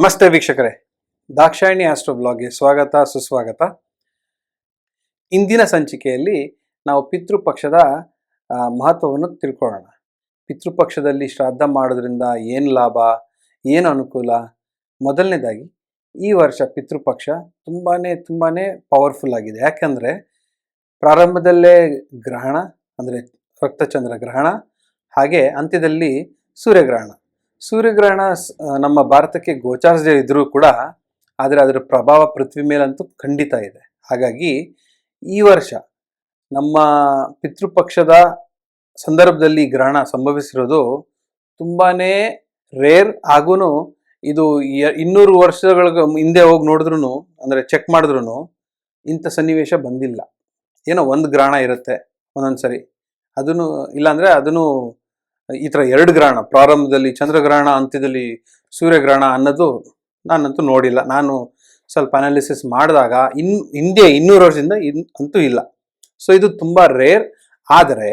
ನಮಸ್ತೆ ವೀಕ್ಷಕರೇ. ದಾಕ್ಷಾಯಣಿ ಆಸ್ಟ್ರೋ ಬ್ಲಾಗ್ಗೆ ಸ್ವಾಗತ, ಸುಸ್ವಾಗತ. ಇಂದಿನ ಸಂಚಿಕೆಯಲ್ಲಿ ನಾವು ಪಿತೃಪಕ್ಷದ ಮಹತ್ವವನ್ನು ತಿಳ್ಕೊಳ್ಳೋಣ. ಪಿತೃಪಕ್ಷದಲ್ಲಿ ಶ್ರಾದ್ದ ಮಾಡೋದ್ರಿಂದ ಏನು ಲಾಭ, ಏನು ಅನುಕೂಲ? ಮೊದಲನೇದಾಗಿ, ಈ ವರ್ಷ ಪಿತೃಪಕ್ಷ ತುಂಬಾ ತುಂಬಾ ಪವರ್ಫುಲ್ ಆಗಿದೆ. ಯಾಕಂದರೆ, ಪ್ರಾರಂಭದಲ್ಲೇ ಗ್ರಹಣ, ಅಂದರೆ ರಕ್ತಚಂದ್ರ ಗ್ರಹಣ, ಹಾಗೆ ಅಂತ್ಯದಲ್ಲಿ ಸೂರ್ಯಗ್ರಹಣ. ಸೂರ್ಯಗ್ರಹಣ ನಮ್ಮ ಭಾರತಕ್ಕೆ ಗೋಚಾರದೇ ಇದ್ರೂ ಕೂಡ ಆದರೆ ಅದರ ಪ್ರಭಾವ ಪೃಥ್ವಿ ಮೇಲಂತೂ ಖಂಡಿತ ಇದೆ. ಹಾಗಾಗಿ ಈ ವರ್ಷ ನಮ್ಮ ಪಿತೃಪಕ್ಷದ ಸಂದರ್ಭದಲ್ಲಿ ಗ್ರಹಣ ಸಂಭವಿಸಿರೋದು ತುಂಬಾ ರೇರ್ ಆಗೂ ಇದು ಇನ್ನೂರು ವರ್ಷಗಳ ಹಿಂದೆ ಹೋಗಿ ನೋಡಿದ್ರು ಅಂದರೆ ಚೆಕ್ ಮಾಡಿದ್ರು ಇಂಥ ಸನ್ನಿವೇಶ ಬಂದಿಲ್ಲ. ಏನೋ ಒಂದು ಗ್ರಹಣ ಇರುತ್ತೆ ಒಂದೊಂದು ಸರಿ ಅದನ್ನು ಇಲ್ಲಾಂದರೆ ಅದನ್ನು ಈ ಥರ ಎರಡು ಗ್ರಹಣ, ಪ್ರಾರಂಭದಲ್ಲಿ ಚಂದ್ರಗ್ರಹಣ, ಅಂತ್ಯದಲ್ಲಿ ಸೂರ್ಯಗ್ರಹಣ ಅನ್ನೋದು ನಾನಂತೂ ನೋಡಿಲ್ಲ. ನಾನು ಸ್ವಲ್ಪ ಅನಾಲಿಸಿಸ್ ಮಾಡಿದಾಗ ಇನ್, ಹಿಂದೆ ಇನ್ನೂರು ವರ್ಷದಿಂದ ಇನ್, ಅಂತೂ ಇಲ್ಲ. ಸೊ ಇದು ತುಂಬ ರೇರ್ ಆದರೆ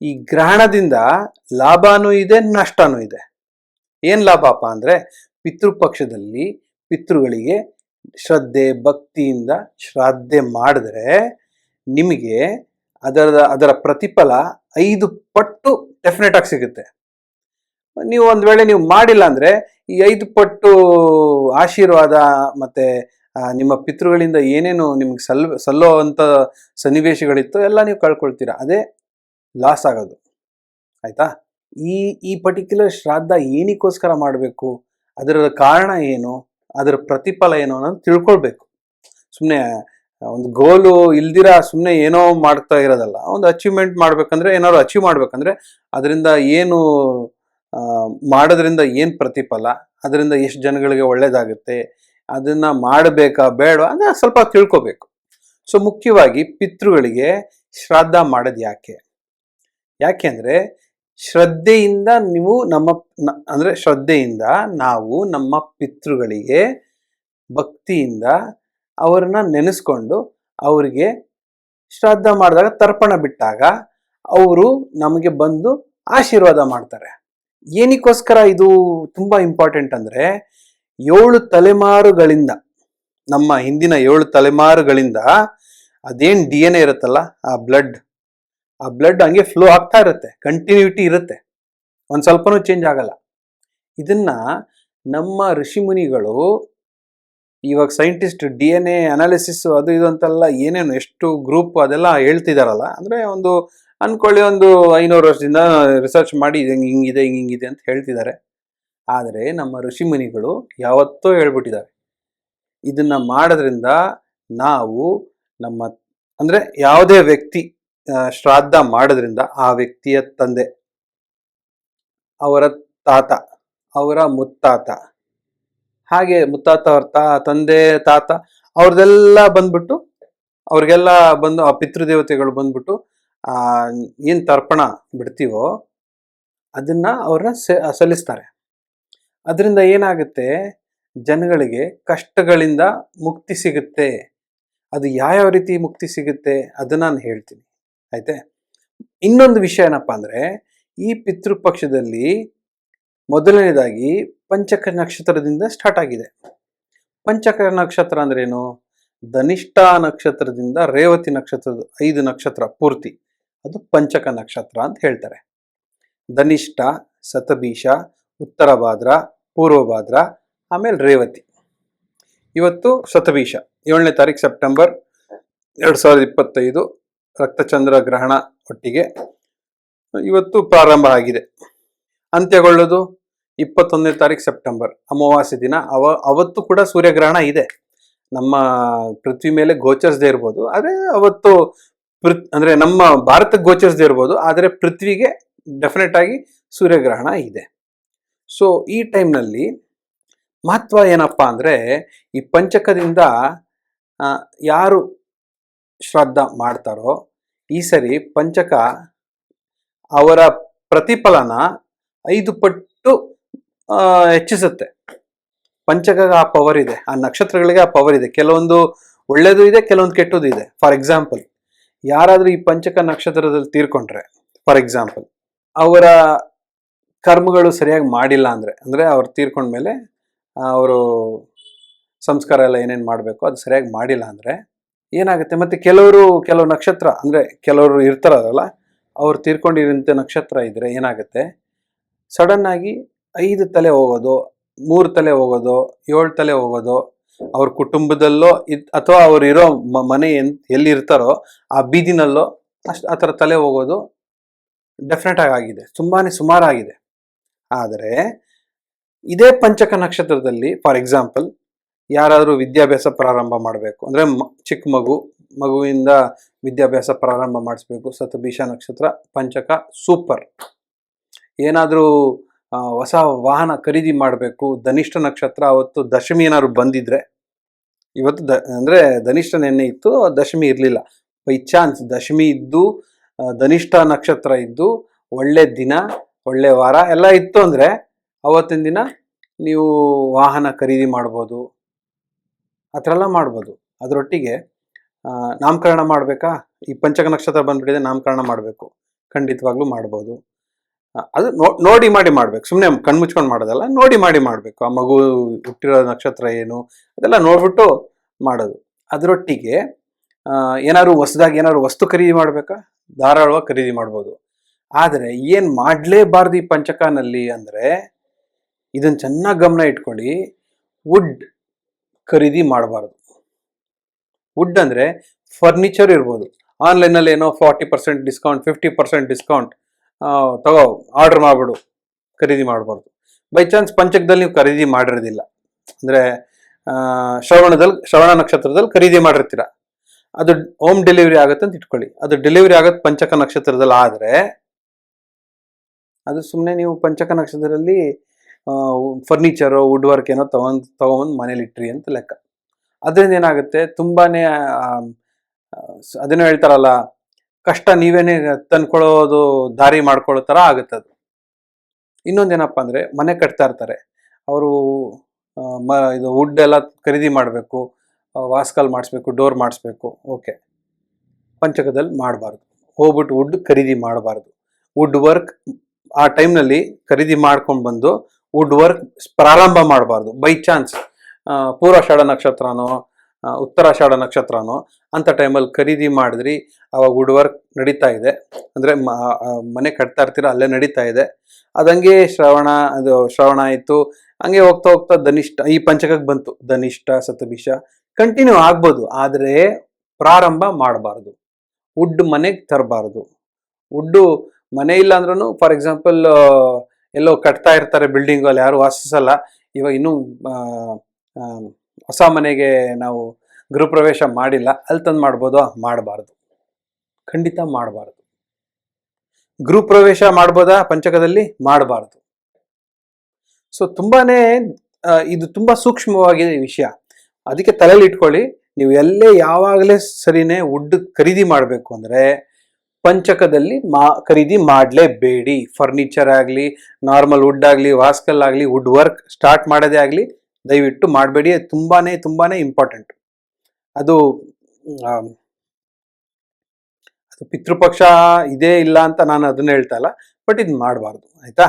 ಈ ಗ್ರಹಣದಿಂದ ಲಾಭನೂ ಇದೆ, ನಷ್ಟನೂ ಇದೆ. ಏನು ಲಾಭಪ್ಪ ಅಂದರೆ ಪಿತೃಪಕ್ಷದಲ್ಲಿ ಪಿತೃಗಳಿಗೆ ಶ್ರದ್ಧೆ, ಭಕ್ತಿಯಿಂದ ಶ್ರದ್ಧೆ ಮಾಡಿದ್ರೆ ನಿಮಗೆ ಅದರ ಅದರ ಪ್ರತಿಫಲ ಐದು ಪಟ್ಟು ಡೆಫಿನೆಟ್ ಆಗಿ ಸಿಗುತ್ತೆ. ನೀವು ಒಂದು ವೇಳೆ ನೀವು ಮಾಡಿಲ್ಲ ಅಂದ್ರೆ ಈ ಐದು ಪಟ್ಟು ಆಶೀರ್ವಾದ ಮತ್ತೆ ನಿಮ್ಮ ಪಿತೃಗಳಿಂದ ಏನೇನು ನಿಮ್ಗೆ ಸಲ್ ಸಲ್ಲೋವಂಥ ಸನ್ನಿವೇಶಗಳಿತ್ತು ಎಲ್ಲ ನೀವು ಕಳ್ಕೊಳ್ತೀರಾ. ಅದೇ ಲಾಸ್ ಆಗೋದು. ಆಯ್ತಾ? ಈ ಈ ಪರ್ಟಿಕ್ಯುಲರ್ ಶ್ರಾದ್ದ ಏನಕ್ಕೋಸ್ಕರ ಮಾಡಬೇಕು? ಅದರ ಕಾರಣ ಏನು? ಅದರ ಪ್ರತಿಫಲ ಏನು ಅನ್ನೋದು ತಿಳ್ಕೊಳ್ಬೇಕು. ಸುಮ್ಮನೆ ಒಂದು ಗೋಲು ಇಲ್ದಿರ ಸುಮ್ಮನೆ ಏನೋ ಮಾಡ್ತಾ ಇರೋದಲ್ಲ, ಒಂದು ಅಚೀವ್ಮೆಂಟ್ ಮಾಡ್ಬೇಕಂದ್ರೆ, ಏನಾದ್ರು ಅಚೀವ್ ಮಾಡ್ಬೇಕಂದ್ರೆ, ಅದರಿಂದ ಏನು ಮಾಡೋದ್ರಿಂದ ಏನು ಪ್ರತಿಫಲ, ಅದರಿಂದ ಎಷ್ಟು ಜನಗಳಿಗೆ ಒಳ್ಳೇದಾಗುತ್ತೆ, ಅದನ್ನ ಮಾಡಬೇಕಾ ಬೇಡ ಅಂದ್ರೆ ಸ್ವಲ್ಪ ತಿಳ್ಕೊಬೇಕು. ಸೊ ಮುಖ್ಯವಾಗಿ ಪಿತೃಗಳಿಗೆ ಶ್ರಾದ್ದ ಮಾಡೋದು ಯಾಕೆ? ಯಾಕೆ ಅಂದರೆ, ಶ್ರದ್ಧೆಯಿಂದ ನೀವು ನಮ್ಮ ಅಂದ್ರೆ ಶ್ರದ್ಧೆಯಿಂದ ನಾವು ನಮ್ಮ ಪಿತೃಗಳಿಗೆ ಭಕ್ತಿಯಿಂದ ಅವರನ್ನ ನೆನೆಸ್ಕೊಂಡು ಅವರಿಗೆ ಶ್ರಾದ್ದ ಮಾಡಿದಾಗ ತರ್ಪಣ ಬಿಟ್ಟಾಗ ಅವರು ನಮಗೆ ಬಂದು ಆಶೀರ್ವಾದ ಮಾಡ್ತಾರೆ. ಏನಕ್ಕೋಸ್ಕರ ಇದು ತುಂಬ ಇಂಪಾರ್ಟೆಂಟ್ ಅಂದರೆ ಏಳು ತಲೆಮಾರುಗಳಿಂದ, ನಮ್ಮ ಹಿಂದಿನ ಏಳು ತಲೆಮಾರುಗಳಿಂದ ಅದೇನು ಡಿ ಎನ್ ಎ ಇರುತ್ತಲ್ಲ, ಆ ಬ್ಲಡ್ ಆ ಬ್ಲಡ್ ಹಂಗೆ ಫ್ಲೋ ಆಗ್ತಾ ಇರುತ್ತೆ ಕಂಟಿನ್ಯೂಟಿ ಇರುತ್ತೆ, ಒಂದು ಸ್ವಲ್ಪನೂ ಚೇಂಜ್ ಆಗಲ್ಲ. ಇದನ್ನ ನಮ್ಮ ಋಷಿಮುನಿಗಳು ಇವಾಗ scientist D N A analysis ಅದು ಇದು ಅಂತೆಲ್ಲ ಏನೇನು, ಎಷ್ಟು ಗ್ರೂಪ್ ಅದೆಲ್ಲ ಹೇಳ್ತಿದಾರಲ್ಲ, ಅಂದ್ರೆ ಒಂದು ಅನ್ಕೊಳ್ಳಿ ಒಂದು ಐನೂರು ವರ್ಷದಿಂದ ರಿಸರ್ಚ್ ಮಾಡಿ ಹಿಂಗೆ ಹಿಂಗ್ ಹಿಂಗಿದೆ ಹಿಂಗೆ ಹಿಂಗಿದೆ ಅಂತ ಹೇಳ್ತಿದ್ದಾರೆ ಆದರೆ ನಮ್ಮ ಋಷಿಮುನಿಗಳು ಯಾವತ್ತೋ ಹೇಳ್ಬಿಟ್ಟಿದ್ದಾರೆ ಇದನ್ನ ಮಾಡೋದ್ರಿಂದ ನಾವು ನಮ್ಮ, ಅಂದ್ರೆ ಯಾವುದೇ ವ್ಯಕ್ತಿ ಶ್ರಾದ್ದ ಮಾಡೋದ್ರಿಂದ ಆ ವ್ಯಕ್ತಿಯ ತಂದೆ, ಅವರ ತಾತ, ಅವರ ಮುತ್ತಾತ ಹಾಗೆ ಮುತ್ತಾತ, ಅವ್ರ ತಾ, ತಂದೆ, ತಾತ ಅವ್ರದೆಲ್ಲ ಬಂದ್ಬಿಟ್ಟು ಅವ್ರಿಗೆಲ್ಲ ಬಂದು, ಆ ಪಿತೃದೇವತೆಗಳು ಬಂದ್ಬಿಟ್ಟು, ಆ, ಏನ್ ತರ್ಪಣ ಬಿಡ್ತೀವೋ ಅದನ್ನ ಅವ್ರನ್ನ ಸಲ್ಲಿಸ್ತಾರೆ. ಅದರಿಂದ ಏನಾಗುತ್ತೆ? ಜನಗಳಿಗೆ ಕಷ್ಟಗಳಿಂದ ಮುಕ್ತಿ ಸಿಗುತ್ತೆ. ಅದು ಯಾವ್ಯಾವ ರೀತಿ ಮುಕ್ತಿ ಸಿಗುತ್ತೆ ಅದನ್ನ ನಾನು ಹೇಳ್ತೀನಿ. ಆಯ್ತೆ? ಇನ್ನೊಂದು ವಿಷಯ ಏನಪ್ಪಾ ಅಂದ್ರೆ, ಈ ಪಿತೃಪಕ್ಷದಲ್ಲಿ ಮೊದಲನೇದಾಗಿ ಪಂಚಕ ನಕ್ಷತ್ರದಿಂದ ಸ್ಟಾರ್ಟ್ ಆಗಿದೆ. ಪಂಚಕ ನಕ್ಷತ್ರ ಅಂದ್ರೇನು ಧನಿಷ್ಠ ನಕ್ಷತ್ರದಿಂದ ರೇವತಿ ನಕ್ಷತ್ರದ ಐದು ನಕ್ಷತ್ರ ಪೂರ್ತಿ. ಅದು ಪಂಚಕ ನಕ್ಷತ್ರ ಅಂತ ಹೇಳ್ತಾರೆ. ಧನಿಷ್ಠ ಸತಬೀಷ ಉತ್ತರ ಭಾದ್ರ, ಪೂರ್ವ ಆಮೇಲೆ ರೇವತಿ. ಇವತ್ತು ಶತಬೀಷ ಏಳನೇ ತಾರೀಕು ಸೆಪ್ಟೆಂಬರ್ ಎರಡು ಸಾವಿರದ ಇಪ್ಪತ್ತೈದು, ರಕ್ತಚಂದ್ರ ಗ್ರಹಣ ಒಟ್ಟಿಗೆ ಇವತ್ತು ಪ್ರಾರಂಭ ಆಗಿದೆ. ಅಂತ್ಯಗೊಳ್ಳೋದು ಇಪ್ಪತ್ತೊಂದನೇ ತಾರೀಕು ಸೆಪ್ಟೆಂಬರ್. ಅಮಾವಾಸ್ಯೆ ದಿನ. ಅವ, ಅವತ್ತು ಕೂಡ ಸೂರ್ಯಗ್ರಹಣ ಇದೆ. ನಮ್ಮ ಪೃಥ್ವಿ ಮೇಲೆ ಗೋಚರಿಸದೇ ಇರ್ಬೋದು. ಆದರೆ ಅವತ್ತು ಪೃಥ್, ಅಂದರೆ ನಮ್ಮ ಭಾರತಕ್ಕೆ ಗೋಚರಿಸದೇ ಇರ್ಬೋದು. ಆದರೆ ಪೃಥ್ವಿಗೆ ಡೆಫಿನೆಟ್ ಆಗಿ ಸೂರ್ಯಗ್ರಹಣ ಇದೆ. ಸೊ ಈ ಟೈಮ್ನಲ್ಲಿ ಮಹತ್ವ ಏನಪ್ಪ ಅಂದರೆ ಈ ಪಂಚಕದಿಂದ ಯಾರು ಶ್ರದ್ಧ ಮಾಡ್ತಾರೋ ಈ ಸರಿ ಪಂಚಕ ಅವರ ಪ್ರತಿಫಲನ ಐದು ಪಟ್ಟು ಹೆಚ್ಚಿಸುತ್ತೆ. ಪಂಚಕಗೆ ಆ ಪವರ್ ಇದೆ. ಆ ನಕ್ಷತ್ರಗಳಿಗೆ ಆ ಪವರ್ ಇದೆ. ಕೆಲವೊಂದು ಒಳ್ಳೇದು ಇದೆ, ಕೆಲವೊಂದು ಕೆಟ್ಟದ್ದು ಇದೆ. ಫಾರ್ ಎಕ್ಸಾಂಪಲ್ ಯಾರಾದರೂ ಈ ಪಂಚಕ ನಕ್ಷತ್ರದಲ್ಲಿ ತೀರ್ಕೊಂಡ್ರೆ ಫಾರ್ ಎಕ್ಸಾಂಪಲ್ ಅವರ ಕರ್ಮಗಳು ಸರಿಯಾಗಿ ಮಾಡಿಲ್ಲ ಅಂದರೆ ಅಂದರೆ ಅವ್ರು ತೀರ್ಕೊಂಡ್ಮೇಲೆ ಅವರು ಸಂಸ್ಕಾರ ಎಲ್ಲ ಏನೇನು ಮಾಡಬೇಕು, ಅದು ಸರಿಯಾಗಿ ಮಾಡಿಲ್ಲ ಅಂದರೆ ಏನಾಗುತ್ತೆ? ಮತ್ತು ಕೆಲವರು, ಕೆಲವು ನಕ್ಷತ್ರ, ಅಂದರೆ ಕೆಲವರು ಇರ್ತಾರಲ್ಲ, ಅವ್ರು ತೀರ್ಕೊಂಡಿರೋಂಥ ನಕ್ಷತ್ರ ಇದ್ದರೆ ಏನಾಗುತ್ತೆ? ಸಡನ್ನಾಗಿ ಐದು ತಲೆ ಹೋಗೋದು, ಮೂರು ತಲೆ ಹೋಗೋದು, ಏಳು ತಲೆ ಹೋಗೋದು, ಅವ್ರ ಕುಟುಂಬದಲ್ಲೋ ಅಥವಾ ಅವ್ರು ಇರೋ ಮನೆ ಎನ್, ಎಲ್ಲಿರ್ತಾರೋ ಆ ಬೀದಿನಲ್ಲೋ ಅಷ್ಟು ಆ ಥರ ತಲೆ ಹೋಗೋದು ಡೆಫಿನೆಟ್ ಆಗಿ ಆಗಿದೆ. ತುಂಬಾ ಸುಮಾರಾಗಿದೆ ಆದರೆ ಇದೇ ಪಂಚಕ ನಕ್ಷತ್ರದಲ್ಲಿ ಫಾರ್ ಎಕ್ಸಾಂಪಲ್ ಯಾರಾದರೂ ವಿದ್ಯಾಭ್ಯಾಸ ಪ್ರಾರಂಭ ಮಾಡಬೇಕು. ಅಂದರೆ ಚಿಕ್ಕ ಮಗು, ಮಗುವಿಂದ ವಿದ್ಯಾಭ್ಯಾಸ ಪ್ರಾರಂಭ ಮಾಡಿಸ್ಬೇಕು. ಸತಭೀಷ ನಕ್ಷತ್ರ, ಪಂಚಕ ಸೂಪರ್ ಏನಾದರೂ ಹೊಸ ವಾಹನ ಖರೀದಿ ಮಾಡಬೇಕು, ಧನಿಷ್ಠ ನಕ್ಷತ್ರ ಅವತ್ತು ದಶಮಿ ಏನಾದ್ರು ಬಂದಿದ್ರೆ, ಇವತ್ತು ದ, ಅಂದರೆ ಧನಿಷ್ಠ ನೆನ್ನೆ ಇತ್ತು ದಶಮಿ ಇರಲಿಲ್ಲ. ಬೈ ಚಾನ್ಸ್ ದಶಮಿ ಇದ್ದು ಧನಿಷ್ಠ ನಕ್ಷತ್ರ ಇದ್ದು, ಒಳ್ಳೆ ದಿನ, ಒಳ್ಳೆ ವಾರ, ಎಲ್ಲ ಇತ್ತು ಅಂದರೆ, ಅವತ್ತಿನ ದಿನ ನೀವು ವಾಹನ ಖರೀದಿ ಮಾಡ್ಬೋದು. ಆ ಥರ ಎಲ್ಲ ಮಾಡ್ಬೋದು. ಅದರೊಟ್ಟಿಗೆ ನಾಮಕರಣ ಮಾಡಬೇಕಾ? ಈ ಪಂಚಕ ನಕ್ಷತ್ರ ಬಂದ್ಬಿಟ್ಟಿದೆ, ನಾಮಕರಣ ಮಾಡಬೇಕು. ಖಂಡಿತವಾಗ್ಲೂ ಮಾಡ್ಬೋದು. ಅದು ನೋಡಿ ಮಾಡಿ ಮಾಡ್ಬೇಕು. ಸುಮ್ಮನೆ ಕಣ್ಮುಚ್ಕೊಂಡು ಮಾಡೋದಲ್ಲ, ನೋಡಿ ಮಾಡಿ ಮಾಡಬೇಕು. ಆ ಮಗು ಹುಟ್ಟಿರೋ ನಕ್ಷತ್ರ ಏನು, ಅದೆಲ್ಲ ನೋಡ್ಬಿಟ್ಟು ಮಾಡೋದು. ಅದರೊಟ್ಟಿಗೆ ಏನಾದ್ರು ಹೊಸದಾಗಿ ಏನಾದ್ರು ವಸ್ತು ಖರೀದಿ ಮಾಡಬೇಕಾ? ಧಾರಾಳವಾಗಿ ಖರೀದಿ ಮಾಡ್ಬೋದು. ಆದರೆ ಏನು ಮಾಡಲೇಬಾರ್ದು ಈ ಪಂಚಕನಲ್ಲಿ ಅಂದರೆ ಇದನ್ನು ಚೆನ್ನಾಗಿ ಗಮನ ಇಟ್ಕೊಳ್ಳಿ, ವುಡ್ ಖರೀದಿ ಮಾಡಬಾರ್ದು. ವುಡ್ ಅಂದರೆ ಫರ್ನಿಚರ್ ಇರ್ಬೋದು. ಆನ್ಲೈನಲ್ಲಿ ಏನೋ forty percent discount, fifty percent discount ತಗೋ ಆರ್ಡರ್ ಮಾಡಿಬಿಡು. ಖರೀದಿ ಮಾಡಬಾರ್ದು. ಬೈ ಚಾನ್ಸ್ ಪಂಚಕದಲ್ಲಿ ನೀವು ಖರೀದಿ ಮಾಡಿರೋದಿಲ್ಲ. ಅಂದರೆ ಶ್ರವಣದಲ್ಲಿ ಶ್ರವಣ ನಕ್ಷತ್ರದಲ್ಲಿ ಖರೀದಿ ಮಾಡಿರ್ತೀರ. ಅದು ಹೋಮ್ ಡೆಲಿವರಿ ಆಗುತ್ತೆ ಅಂತ ಇಟ್ಕೊಳ್ಳಿ. ಅದು ಡೆಲಿವರಿ ಆಗುತ್ತೆ ಪಂಚಕ ನಕ್ಷತ್ರದಲ್ಲಿ ಆದರೆ, ಅದು ಸುಮ್ಮನೆ ನೀವು ಪಂಚಕ ನಕ್ಷತ್ರದಲ್ಲಿ ಫರ್ನಿಚರು ವುಡ್ ವರ್ಕ್ ಏನೋ ತಗೊಂಡು, ತಗೊಂಬಂದು ಮನೇಲಿ ಇಟ್ರಿ ಅಂತ ಲೆಕ್ಕ. ಅದರಿಂದ ಏನಾಗುತ್ತೆ ತುಂಬಾ ಅದೇನೋ ಹೇಳ್ತಾರಲ್ಲ ಕಷ್ಟ ನೀವೇನೆ ತಂದ್ಕೊಳ್ಳೋದು, ದಾರಿ ಮಾಡ್ಕೊಳ್ಳೋ ಥರ ಅದು. ಇನ್ನೊಂದೇನಪ್ಪ ಅಂದರೆ ಮನೆ ಕಟ್ತಾ ಇರ್ತಾರೆ. ಅವರು ಮ, ಇದು ವುಡ್ ಎಲ್ಲ ಖರೀದಿ ಮಾಡಬೇಕು ವಾಸ್ಕಲ್ ಮಾಡಿಸ್ಬೇಕು ಡೋರ್ ಮಾಡಿಸ್ಬೇಕು ಓಕೆ ಪಂಚಕದಲ್ಲಿ ಮಾಡಬಾರ್ದು. ಹೋಗ್ಬಿಟ್ಟು ವುಡ್ ಖರೀದಿ ಮಾಡಬಾರ್ದು. ವುಡ್ ವರ್ಕ್ ಆ ಟೈಮ್ನಲ್ಲಿ ಖರೀದಿ ಮಾಡ್ಕೊಂಡು ಬಂದು ವುಡ್ ವರ್ಕ್ ಪ್ರಾರಂಭ ಮಾಡಬಾರ್ದು ಬೈ ಚಾನ್ಸ್ ಪೂರ್ವಾಷಾಢ ನಕ್ಷತ್ರನೋ ಉತ್ತರಾಷಾಢ ನಕ್ಷತ್ರನೋ ಅಂಥ ಟೈಮಲ್ಲಿ ಖರೀದಿ ಮಾಡಿದ್ರಿ, ಅವಾಗ ವುಡ್ ವರ್ಕ್ ನಡೀತಾ ಇದೆ. ಅಂದರೆ ಮನೆ ಕಟ್ತಾ ಇರ್ತೀರ, ಅಲ್ಲೇ ನಡೀತಾ ಇದೆ. ಅದಂಗೆ ಶ್ರವಣ, ಅದು ಶ್ರವಣ ಆಯಿತು. ಹಂಗೆ ಹೋಗ್ತಾ ಹೋಗ್ತಾ ಧನಿಷ್ಠ, ಈ ಪಂಚಕಕ್ಕೆ ಬಂತು. ಧನಿಷ್ಠ ಸತಭಿಷ ಕಂಟಿನ್ಯೂ ಆಗ್ಬೋದು. ಆದರೆ ಪ್ರಾರಂಭ ಮಾಡಬಾರ್ದು. ವುಡ್ ಮನೆಗೆ ತರಬಾರ್ದು. ವುಡ್ಡು ಮನೆ ಇಲ್ಲ ಅಂದ್ರೂ ಫಾರ್ ಎಕ್ಸಾಂಪಲ್ ಎಲ್ಲೋ ಕಟ್ತಾ ಇರ್ತಾರೆ ಬಿಲ್ಡಿಂಗಲ್ಲಿ ಯಾರು ವಾಸಿಸಲ್ಲ. ಇವಾಗ ಇನ್ನೂ ಹೊಸ ಮನೆಗೆ ನಾವು ಗೃಹಪ್ರವೇಶ ಮಾಡಿಲ್ಲ, ಅಲ್ಲಿ ತಂದು ಮಾಡ್ಬೋದು ಮಾಡಬಾರ್ದು. ಖಂಡಿತ ಮಾಡಬಾರ್ದು. ಗೃಹಪ್ರವೇಶ ಮಾಡ್ಬೋದಾ ಪಂಚಕದಲ್ಲಿ? ಮಾಡಬಾರ್ದು. ಸೊ ತುಂಬಾನೇ ಇದು ತುಂಬ ಸೂಕ್ಷ್ಮವಾಗಿದೆ ವಿಷಯ. ಅದಕ್ಕೆ ತಲೆಯಲ್ಲಿ ಇಟ್ಕೊಳ್ಳಿ, ನೀವು ಎಲ್ಲೇ ಯಾವಾಗಲೇ ಸರಿನೇ ವುಡ್ ಖರೀದಿ ಮಾಡಬೇಕು ಅಂದರೆ, ಪಂಚಕದಲ್ಲಿ ಮಾ, ಖರೀದಿ ಮಾಡಲೇಬೇಡಿ. ಫರ್ನಿಚರ್ ಆಗಲಿ ನಾರ್ಮಲ್ ವುಡ್ ಆಗಲಿ ವಾಸ್ಕಲ್ ಆಗಲಿ ವುಡ್ ವರ್ಕ್ ಸ್ಟಾರ್ಟ್ ಮಾಡೋದೇ ಆಗಲಿ ದಯವಿಟ್ಟು ಮಾಡಬೇಡಿ. ತುಂಬಾನೇ ತುಂಬಾನೇ ಇಂಪಾರ್ಟೆಂಟ್ ಅದು ಅದು ಪಿತೃಪಕ್ಷ ಇದೇ ಇಲ್ಲ ಅಂತ ನಾನು ಅದನ್ನ ಹೇಳ್ತಾ ಇಲ್ಲ. ಬಟ್ ಇದು ಮಾಡಬಾರ್ದು. ಆಯ್ತಾ?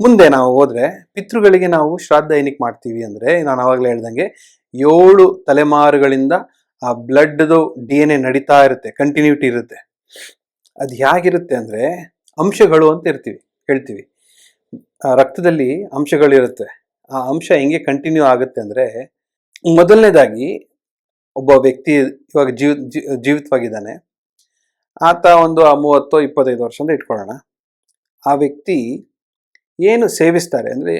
ಮುಂದೆ ನಾವು ಹೋದ್ರೆ ಪಿತೃಗಳಿಗೆ ನಾವು ಶ್ರಾದ್ದ ಏನಕ್ಕೆ ಮಾಡ್ತೀವಿ ಅಂದ್ರೆ, ನಾನು ಆವಾಗಲೇ ಹೇಳ್ದಂಗೆ ಏಳು ತಲೆಮಾರುಗಳಿಂದ ಆ ಬ್ಲಡ್ದು ಡಿ ಎನ್ ಎ ನಡೀತಾ ಇರುತ್ತೆ ಕಂಟಿನ್ಯೂಟಿ ಇರುತ್ತೆ. ಅದು ಹೇಗಿರುತ್ತೆ ಅಂದ್ರೆ ಅಂಶಗಳು ಅಂತ ಇರ್ತೀವಿ, ಹೇಳ್ತೀವಿ. ರಕ್ತದಲ್ಲಿ ಅಂಶಗಳಿರುತ್ತೆ. ಆ ಅಂಶ ಹೆಂಗೆ ಕಂಟಿನ್ಯೂ ಆಗುತ್ತೆ ಅಂದರೆ, ಮೊದಲನೇದಾಗಿ ಒಬ್ಬ ವ್ಯಕ್ತಿ ಇವಾಗ ಜೀವ ಜೀವಿತವಾಗಿದ್ದಾನೆ. ಆತ ಒಂದು ಮೂವತ್ತು ಇಪ್ಪತ್ತೈದು ವರ್ಷ ಅಂತ ಇಟ್ಕೊಳ್ಳೋಣ. ಆ ವ್ಯಕ್ತಿ ಏನು ಸೇವಿಸ್ತಾರೆ ಅಂದರೆ,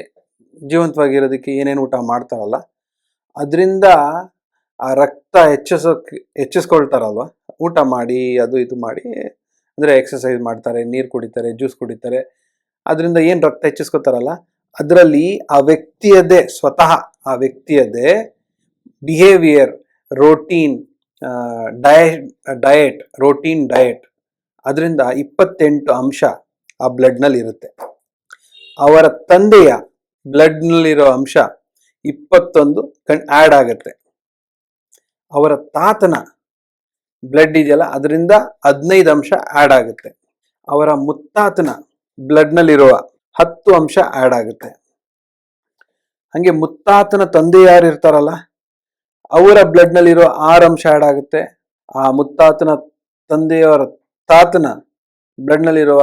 ಜೀವಂತವಾಗಿರೋದಕ್ಕೆ ಏನೇನು ಊಟ ಮಾಡ್ತಾರಲ್ಲ, ಅದರಿಂದ ಆ ರಕ್ತ ಹೆಚ್ಚಿಸೋಕೆ, ಹೆಚ್ಚಿಸ್ಕೊಳ್ತಾರಲ್ವ? ಊಟ ಮಾಡಿ, ಅದು ಇದು ಮಾಡಿ, ಅಂದರೆ ಎಕ್ಸಸೈಸ್ ಮಾಡ್ತಾರೆ, ನೀರು ಕುಡಿತಾರೆ ಜ್ಯೂಸ್ ಕುಡಿತಾರೆ, ಅದರಿಂದ ಏನು ರಕ್ತ ಹೆಚ್ಚಿಸ್ಕೊತಾರಲ್ಲ ಅದರಲ್ಲಿ ಆ ವ್ಯಕ್ತಿಯದೇ ಸ್ವತಃ ಆ ವ್ಯಕ್ತಿಯದೇ ಬಿಹೇವಿಯರ್ ರೋಟೀನ್ ಡಯ ಡಯೆಟ್ ರೋಟೀನ್ ಡಯಟ್ ಅದರಿಂದ ಇಪ್ಪತ್ತೆಂಟು ಅಂಶ ಆ ಬ್ಲಡ್ನಲ್ಲಿ ಇರುತ್ತೆ. ಅವರ ತಂದೆಯ ಬ್ಲಡ್ನಲ್ಲಿರೋ ಅಂಶ ಇಪ್ಪತ್ತೊಂದು ಕಣ್ ಆ್ಯಡ್ ಆಗುತ್ತೆ. ಅವರ ತಾತನ ಬ್ಲಡ್ ಇದೆಯಲ್ಲ, ಅದರಿಂದ ಹದಿನೈದು ಅಂಶ ಆ್ಯಡ್ ಆಗುತ್ತೆ. ಅವರ ಮುತ್ತಾತನ ಬ್ಲಡ್ನಲ್ಲಿರುವ ಹತ್ತು ಅಂಶ ಆ್ಯಡ್ ಆಗುತ್ತೆ. ಹಂಗೆ ಮುತ್ತಾತನ ತಂದೆ ಯಾರು ಇರ್ತಾರಲ್ಲ, ಅವರ ಬ್ಲಡ್ ನಲ್ಲಿರೋ ಆರು ಅಂಶ ಆಡ್ ಆಗುತ್ತೆ. ಆ ಮುತ್ತಾತನ ತಂದೆಯವರ ತಾತನ ಬ್ಲಡ್ನಲ್ಲಿರುವ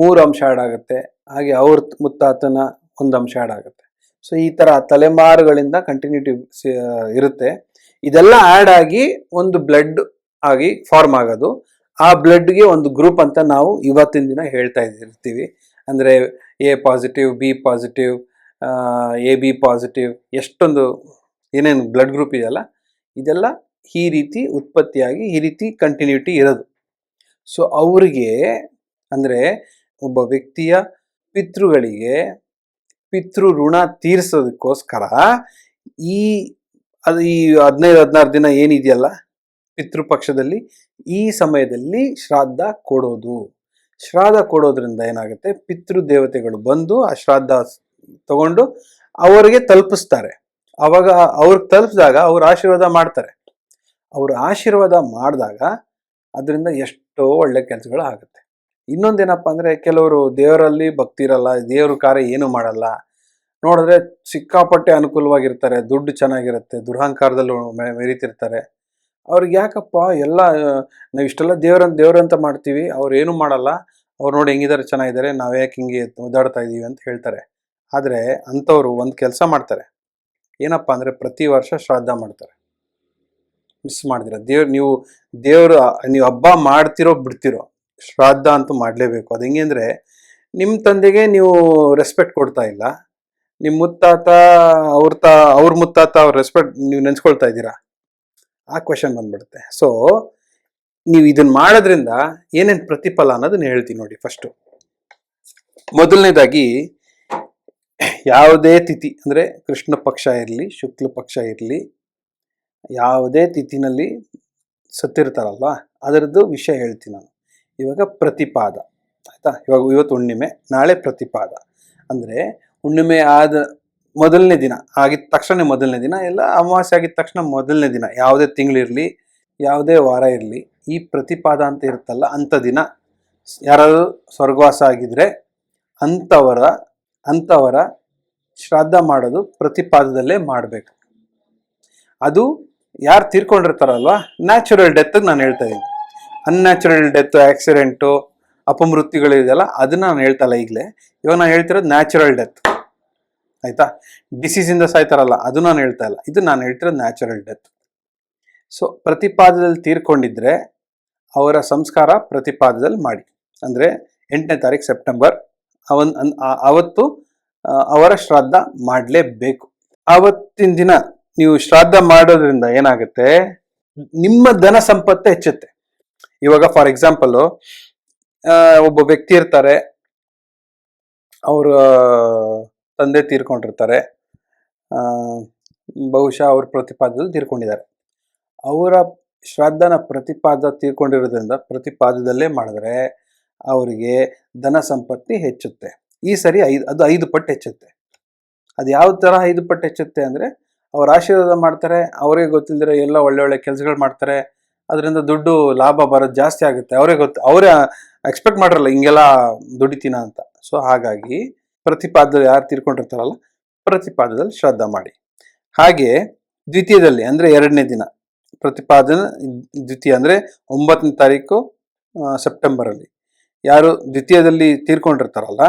ಮೂರು ಅಂಶ ಆಡ್ ಆಗುತ್ತೆ. ಹಾಗೆ ಅವ್ರ ಮುತ್ತಾತನ ಒಂದು ಅಂಶ ಆಡ್ ಆಗುತ್ತೆ. ಸೊ ಈ ತರ ತಲೆಮಾರುಗಳಿಂದ ಕಂಟಿನ್ಯೂಟಿ ಇರುತ್ತೆ. ಇದೆಲ್ಲ ಆಡ್ ಆಗಿ ಒಂದು ಬ್ಲಡ್ ಆಗಿ ಫಾರ್ಮ್ ಆಗೋದು. ಆ ಬ್ಲಡ್ಗೆ ಒಂದು ಗ್ರೂಪ್ ಅಂತ ನಾವು ಇವತ್ತಿನ ದಿನ ಹೇಳ್ತಾ ಇರ್ತೀವಿ. ಅಂದರೆ A positive B positive A B positive ಎಷ್ಟೊಂದು ಏನೇನು ಬ್ಲಡ್ ಗ್ರೂಪ್ ಇದೆಯಲ್ಲ, ಇದೆಲ್ಲ ಈ ರೀತಿ ಉತ್ಪತ್ತಿಯಾಗಿ, ಈ ರೀತಿ ಕಂಟಿನ್ಯೂಟಿ ಇರೋದು. ಸೊ ಅವರಿಗೆ ಅಂದರೆ ಒಬ್ಬ ವ್ಯಕ್ತಿಯ ಪಿತೃಗಳಿಗೆ ಪಿತೃ ಋಣ ತೀರಿಸೋದಕ್ಕೋಸ್ಕರ ಈ ಅದು ಈ ಹದಿನೈದು, ಹದಿನಾರು ದಿನ ಏನಿದೆಯಲ್ಲ ಪಿತೃಪಕ್ಷದಲ್ಲಿ ಈ ಸಮಯದಲ್ಲಿ ಶ್ರಾದ್ದ ಕೊಡೋದು. ಶ್ರಾದ್ದ ಕೊಡೋದ್ರಿಂದ ಏನಾಗುತ್ತೆ? ಪಿತೃ ದೇವತೆಗಳು ಬಂದು ಆ ಶ್ರಾದ್ದ ತಗೊಂಡು ಅವರಿಗೆ ತಲುಪಿಸ್ತಾರೆ. ಅವಾಗ ಅವ್ರಿಗೆ ತಲುಪಿಸಿದಾಗ ಅವ್ರು ಆಶೀರ್ವಾದ ಮಾಡ್ತಾರೆ. ಅವ್ರ ಆಶೀರ್ವಾದ ಮಾಡಿದಾಗ ಅದರಿಂದ ಎಷ್ಟೋ ಒಳ್ಳೆ ಕೆಲಸಗಳು ಆಗುತ್ತೆ. ಇನ್ನೊಂದೇನಪ್ಪ ಅಂದರೆ ಕೆಲವರು ದೇವರಲ್ಲಿ ಭಕ್ತಿ ಇರಲ್ಲ ದೇವ್ರ ಕಾರ್ಯ ಏನು ಮಾಡಲ್ಲ. ನೋಡಿದ್ರೆ ಸಿಕ್ಕಾಪಟ್ಟೆ ಅನುಕೂಲವಾಗಿರ್ತಾರೆ, ದುಡ್ಡು ಚೆನ್ನಾಗಿರುತ್ತೆ, ದುರಹಂಕಾರದಲ್ಲೂ ಮೆರಿತಿರ್ತಾರೆ ಮೆರೀತಿರ್ತಾರೆ. ಅವ್ರಿಗೆ ಯಾಕಪ್ಪ ಎಲ್ಲ ನಾವು ಇಷ್ಟೆಲ್ಲ ದೇವ್ರಂತ ದೇವ್ರಂತ ಮಾಡ್ತೀವಿ, ಅವ್ರು ಏನು ಮಾಡಲ್ಲ. ಅವ್ರು ನೋಡಿ ಹೆಂಗಿದ್ದಾರೆ ಚೆನ್ನಾಗಿದ್ದಾರೆ ನಾವು ಯಾಕೆ ಹಿಂಗೆ ಓದಾಡ್ತಾ ಇದ್ದೀವಿ ಅಂತ ಹೇಳ್ತಾರೆ. ಆದರೆ ಅಂಥವ್ರು ಒಂದು ಕೆಲಸ ಮಾಡ್ತಾರೆ. ಏನಪ್ಪ ಅಂದರೆ ಪ್ರತಿ ವರ್ಷ ಶ್ರಾದ್ದ ಮಾಡ್ತಾರೆ. ಮಿಸ್ ಮಾಡಿದಿರ ದೇವ್ರು ನೀವು ದೇವರು, ನೀವು ಹಬ್ಬ ಮಾಡ್ತಿರೋ ಬಿಡ್ತಿರೋ, ಶ್ರಾದ್ದ ಅಂತೂ ಮಾಡಲೇಬೇಕು. ಅದು ಹೆಂಗೆ ಅಂದರೆ ನಿಮ್ಮ ತಂದೆಗೆ ನೀವು ರೆಸ್ಪೆಕ್ಟ್ ಕೊಡ್ತಾ ಇಲ್ಲ. ನಿಮ್ಮ ಮುತ್ತಾತ, ಅವ್ರ ತಾ, ಅವ್ರ ಮುತ್ತಾತ ಅವ್ರ ರೆಸ್ಪೆಕ್ಟ್ ನೀವು ನೆನ್ಸ್ಕೊಳ್ತಾ ಇದ್ದೀರಾ? ಆ ಕ್ವಶನ್ ಬಂದ್ಬಿಡುತ್ತೆ. ಸೊ ನೀವು ಇದನ್ನ ಮಾಡೋದ್ರಿಂದ ಏನೇನು ಪ್ರತಿಫಲ ಅನ್ನೋದನ್ನ ಹೇಳ್ತೀನಿ ನೋಡಿ ಫಸ್ಟು ಮೊದಲನೇದಾಗಿ, ಯಾವುದೇ ತಿಥಿ, ಅಂದರೆ ಕೃಷ್ಣ ಪಕ್ಷ ಇರಲಿ, ಶುಕ್ಲ ಪಕ್ಷ ಇರಲಿ, ಯಾವುದೇ ತಿಥಿನಲ್ಲಿ ಸತ್ತಿರ್ತಾರಲ್ವ ಅದರದ್ದು ವಿಷಯ ಹೇಳ್ತೀನಿ ನಾನು. ಇವಾಗ ಪ್ರತಿಪಾದ, ಆಯಿತಾ? ಇವಾಗ ಇವತ್ತು ಹುಣ್ಣಿಮೆ, ನಾಳೆ ಪ್ರತಿಪಾದ. ಅಂದರೆ ಹುಣ್ಣಿಮೆ ಆದ ಮೊದಲನೇ ದಿನ, ಆಗಿದ ತಕ್ಷಣ ಮೊದಲನೇ ದಿನ, ಎಲ್ಲ ಅಮಾವಾಸ್ಯೆ ಆಗಿದ ತಕ್ಷಣ ಮೊದಲನೇ ದಿನ, ಯಾವುದೇ ತಿಂಗಳಿರಲಿ ಯಾವುದೇ ವಾರ ಇರಲಿ, ಈ ಪ್ರತಿಪಾದ ಅಂತ ಇರುತ್ತಲ್ಲ, ಅಂಥ ದಿನ, ಯಾರಾದರೂ ಸ್ವರ್ಗವಾಸ ಆಗಿದ್ರೆ ಅಂಥವರ ಅಂಥವರ ಶ್ರಾದ್ದ ಮಾಡೋದು ಪ್ರತಿಪಾದದಲ್ಲೇ ಮಾಡಬೇಕು. ಅದು ಯಾರು ತೀರ್ಕೊಂಡಿರ್ತಾರಲ್ವ? ನ್ಯಾಚುರಲ್ ಡೆತ್ ನಾನು ಹೇಳ್ತಾ ಇದ್ದೀನಿ. ಅನ್ಯಾಚುರಲ್ ಡೆತ್ ಆಕ್ಸಿಡೆಂಟು ಅಪಮೃತ್ಯುಗಳಿದೆಯಲ್ಲ ಅದನ್ನ ನಾನು ಹೇಳ್ತಲ್ಲ ಈಗಲೇ. ಇವಾಗ ನಾನು ಹೇಳ್ತಿರೋದು ನ್ಯಾಚುರಲ್ ಡೆತ್. ಆಯ್ತಾ? ಡಿಸೀಸಿಂದ ಸಾಯ್ತಾರಲ್ಲ, ಅದು ನಾನು ಹೇಳ್ತಾ ಇಲ್ಲ. ಇದು ನಾನು ಹೇಳ್ತಿರೋದು ನ್ಯಾಚುರಲ್ ಡೆತ್ ಸೊ ಪ್ರತಿಪಾದದಲ್ಲಿ ತೀರ್ಕೊಂಡಿದ್ರೆ ಅವರ ಸಂಸ್ಕಾರ ಪ್ರತಿಪಾದದಲ್ಲಿ ಮಾಡಿ. ಅಂದರೆ ಎಂಟನೇ ತಾರೀಕು ಸೆಪ್ಟೆಂಬರ್ ಅವನ್ ಅವತ್ತು ಅವರ ಶ್ರಾದ್ದ ಮಾಡಲೇಬೇಕು. ಆವತ್ತಿನ ದಿನ ನೀವು ಶ್ರಾದ್ದ ಮಾಡೋದ್ರಿಂದ ಏನಾಗುತ್ತೆ? ನಿಮ್ಮ ಧನ ಸಂಪತ್ತು ಹೆಚ್ಚುತ್ತೆ. ಇವಾಗ ಫಾರ್ ಎಕ್ಸಾಂಪಲ್ ಒಬ್ಬ ವ್ಯಕ್ತಿ ಇರ್ತಾರೆ. ಅವರ ತಂದೆ ತೀರ್ಕೊಂಡಿರ್ತಾರೆ. ಬಹುಶಃ ಅವ್ರ ಪ್ರತಿಪಾದದಲ್ಲಿ ತೀರ್ಕೊಂಡಿದ್ದಾರೆ. ಅವರ ಶ್ರಾದ್ದನ ಪ್ರತಿಪಾದ ತೀರ್ಕೊಂಡಿರೋದ್ರಿಂದ ಪ್ರತಿಪಾದದಲ್ಲೇ ಮಾಡಿದ್ರೆ ಅವರಿಗೆ ಧನ ಸಂಪತ್ತಿ ಹೆಚ್ಚುತ್ತೆ. ಈ ಸರಿ ಐದು, ಅದು ಐದು ಪಟ್ಟು ಹೆಚ್ಚುತ್ತೆ. ಅದು ಯಾವ ಥರ ಐದು ಪಟ್ಟು ಹೆಚ್ಚುತ್ತೆ ಅಂದರೆ ಅವ್ರ ಆಶೀರ್ವಾದ ಮಾಡ್ತಾರೆ ಅವರಿಗೆ ಗೊತ್ತಿಲ್ಲದಿರೋ ಎಲ್ಲ ಒಳ್ಳೆ ಒಳ್ಳೆ ಕೆಲಸಗಳು ಮಾಡ್ತಾರೆ, ಅದರಿಂದ ದುಡ್ಡು ಲಾಭ ಬರೋದು ಜಾಸ್ತಿ ಆಗುತ್ತೆ. ಅವರೇ ಗೊತ್ತು, ಅವರೇ ಎಕ್ಸ್ಪೆಕ್ಟ್ ಮಾಡಿರಲ್ಲ, ಹಿಂಗೆಲ್ಲ ದುಡಿತೀನ ಅಂತ. ಸೊ ಹಾಗಾಗಿ ಪ್ರತಿಪಾದ ಯಾರು ತೀರ್ಕೊಂಡಿರ್ತಾರಲ್ಲ, ಪ್ರತಿಪಾದದಲ್ಲಿ ಶ್ರದ್ಧಾ ಮಾಡಿ. ಹಾಗೆ ದ್ವಿತೀಯದಲ್ಲಿ ಅಂದರೆ ಎರಡನೇ ದಿನ, ಪ್ರತಿಪಾದನ ದ್ವಿತೀಯ ಅಂದರೆ ಒಂಬತ್ತನೇ ತಾರೀಕು ಸೆಪ್ಟೆಂಬರಲ್ಲಿ. ಯಾರು ದ್ವಿತೀಯದಲ್ಲಿ ತೀರ್ಕೊಂಡಿರ್ತಾರಲ್ಲ,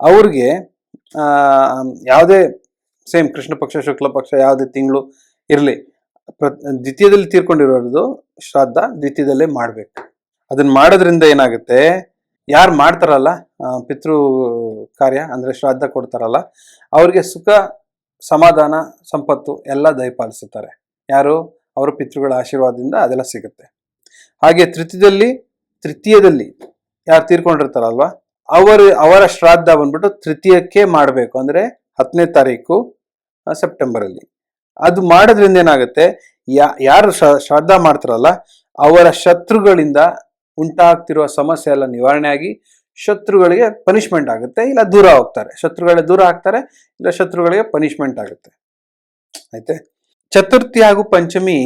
ಅವ್ರಿಗೆ ಯಾವುದೇ ಸೇಮ್ ಕೃಷ್ಣ ಪಕ್ಷ, ಶುಕ್ಲ ಪಕ್ಷ ಯಾವುದೇ ತಿಂಗಳು ಇರಲಿ, ಪ್ರ, ದ್ವಿತೀಯದಲ್ಲಿ ತೀರ್ಕೊಂಡಿರೋದು ಶ್ರಾದ್ದ ದ್ವಿತೀಯದಲ್ಲೇ ಮಾಡಬೇಕು. ಅದನ್ನು ಮಾಡೋದ್ರಿಂದ ಏನಾಗುತ್ತೆ ಯಾರು ಮಾಡ್ತಾರಲ್ಲ ಪಿತೃ ಕಾರ್ಯ ಅಂದರೆ ಶ್ರಾದ್ದ ಕೊಡ್ತಾರಲ್ಲ, ಅವ್ರಿಗೆ ಸುಖ, ಸಮಾಧಾನ, ಸಂಪತ್ತು ಎಲ್ಲ ದಯಪಾಲಿಸುತ್ತಾರೆ ಯಾರು? ಅವರ ಪಿತೃಗಳ ಆಶೀರ್ವಾದದಿಂದ ಅದೆಲ್ಲ ಸಿಗುತ್ತೆ. ಹಾಗೆ ತೃತೀಯದಲ್ಲಿ ತೃತೀಯದಲ್ಲಿ ಯಾರು ತೀರ್ಕೊಂಡಿರ್ತಾರಲ್ವ, ಅವರು ಅವರ ಶ್ರಾದ್ದ ಬಂದ್ಬಿಟ್ಟು ತೃತೀಯಕ್ಕೆ ಮಾಡಬೇಕು. ಅಂದರೆ ಹತ್ತನೇ ತಾರೀಕು ಸೆಪ್ಟೆಂಬರಲ್ಲಿ. ಅದು ಮಾಡೋದ್ರಿಂದ ಏನಾಗುತ್ತೆ, ಯಾ, ಯಾರು ಶ್ರ- ಶ್ರಾದ್ದ ಮಾಡ್ತಾರಲ್ಲ, ಅವರ ಶತ್ರುಗಳಿಂದ ಉಂಟಾಗ್ತಿರುವ ಸಮಸ್ಯೆ ಎಲ್ಲ ನಿವಾರಣೆ ಆಗಿ ಶತ್ರುಗಳಿಗೆ ಪನಿಷ್ಮೆಂಟ್ ಆಗುತ್ತೆ, ಇಲ್ಲ ದೂರ ಹೋಗ್ತಾರೆ. ಶತ್ರುಗಳೇ ದೂರ ಆಗ್ತಾರೆ, ಇಲ್ಲ ಶತ್ರುಗಳಿಗೆ ಪನಿಷ್ಮೆಂಟ್ ಆಗುತ್ತೆ. ಆಯ್ತೆ? ಚತುರ್ಥಿ ಹಾಗೂ ಪಂಚಮಿ,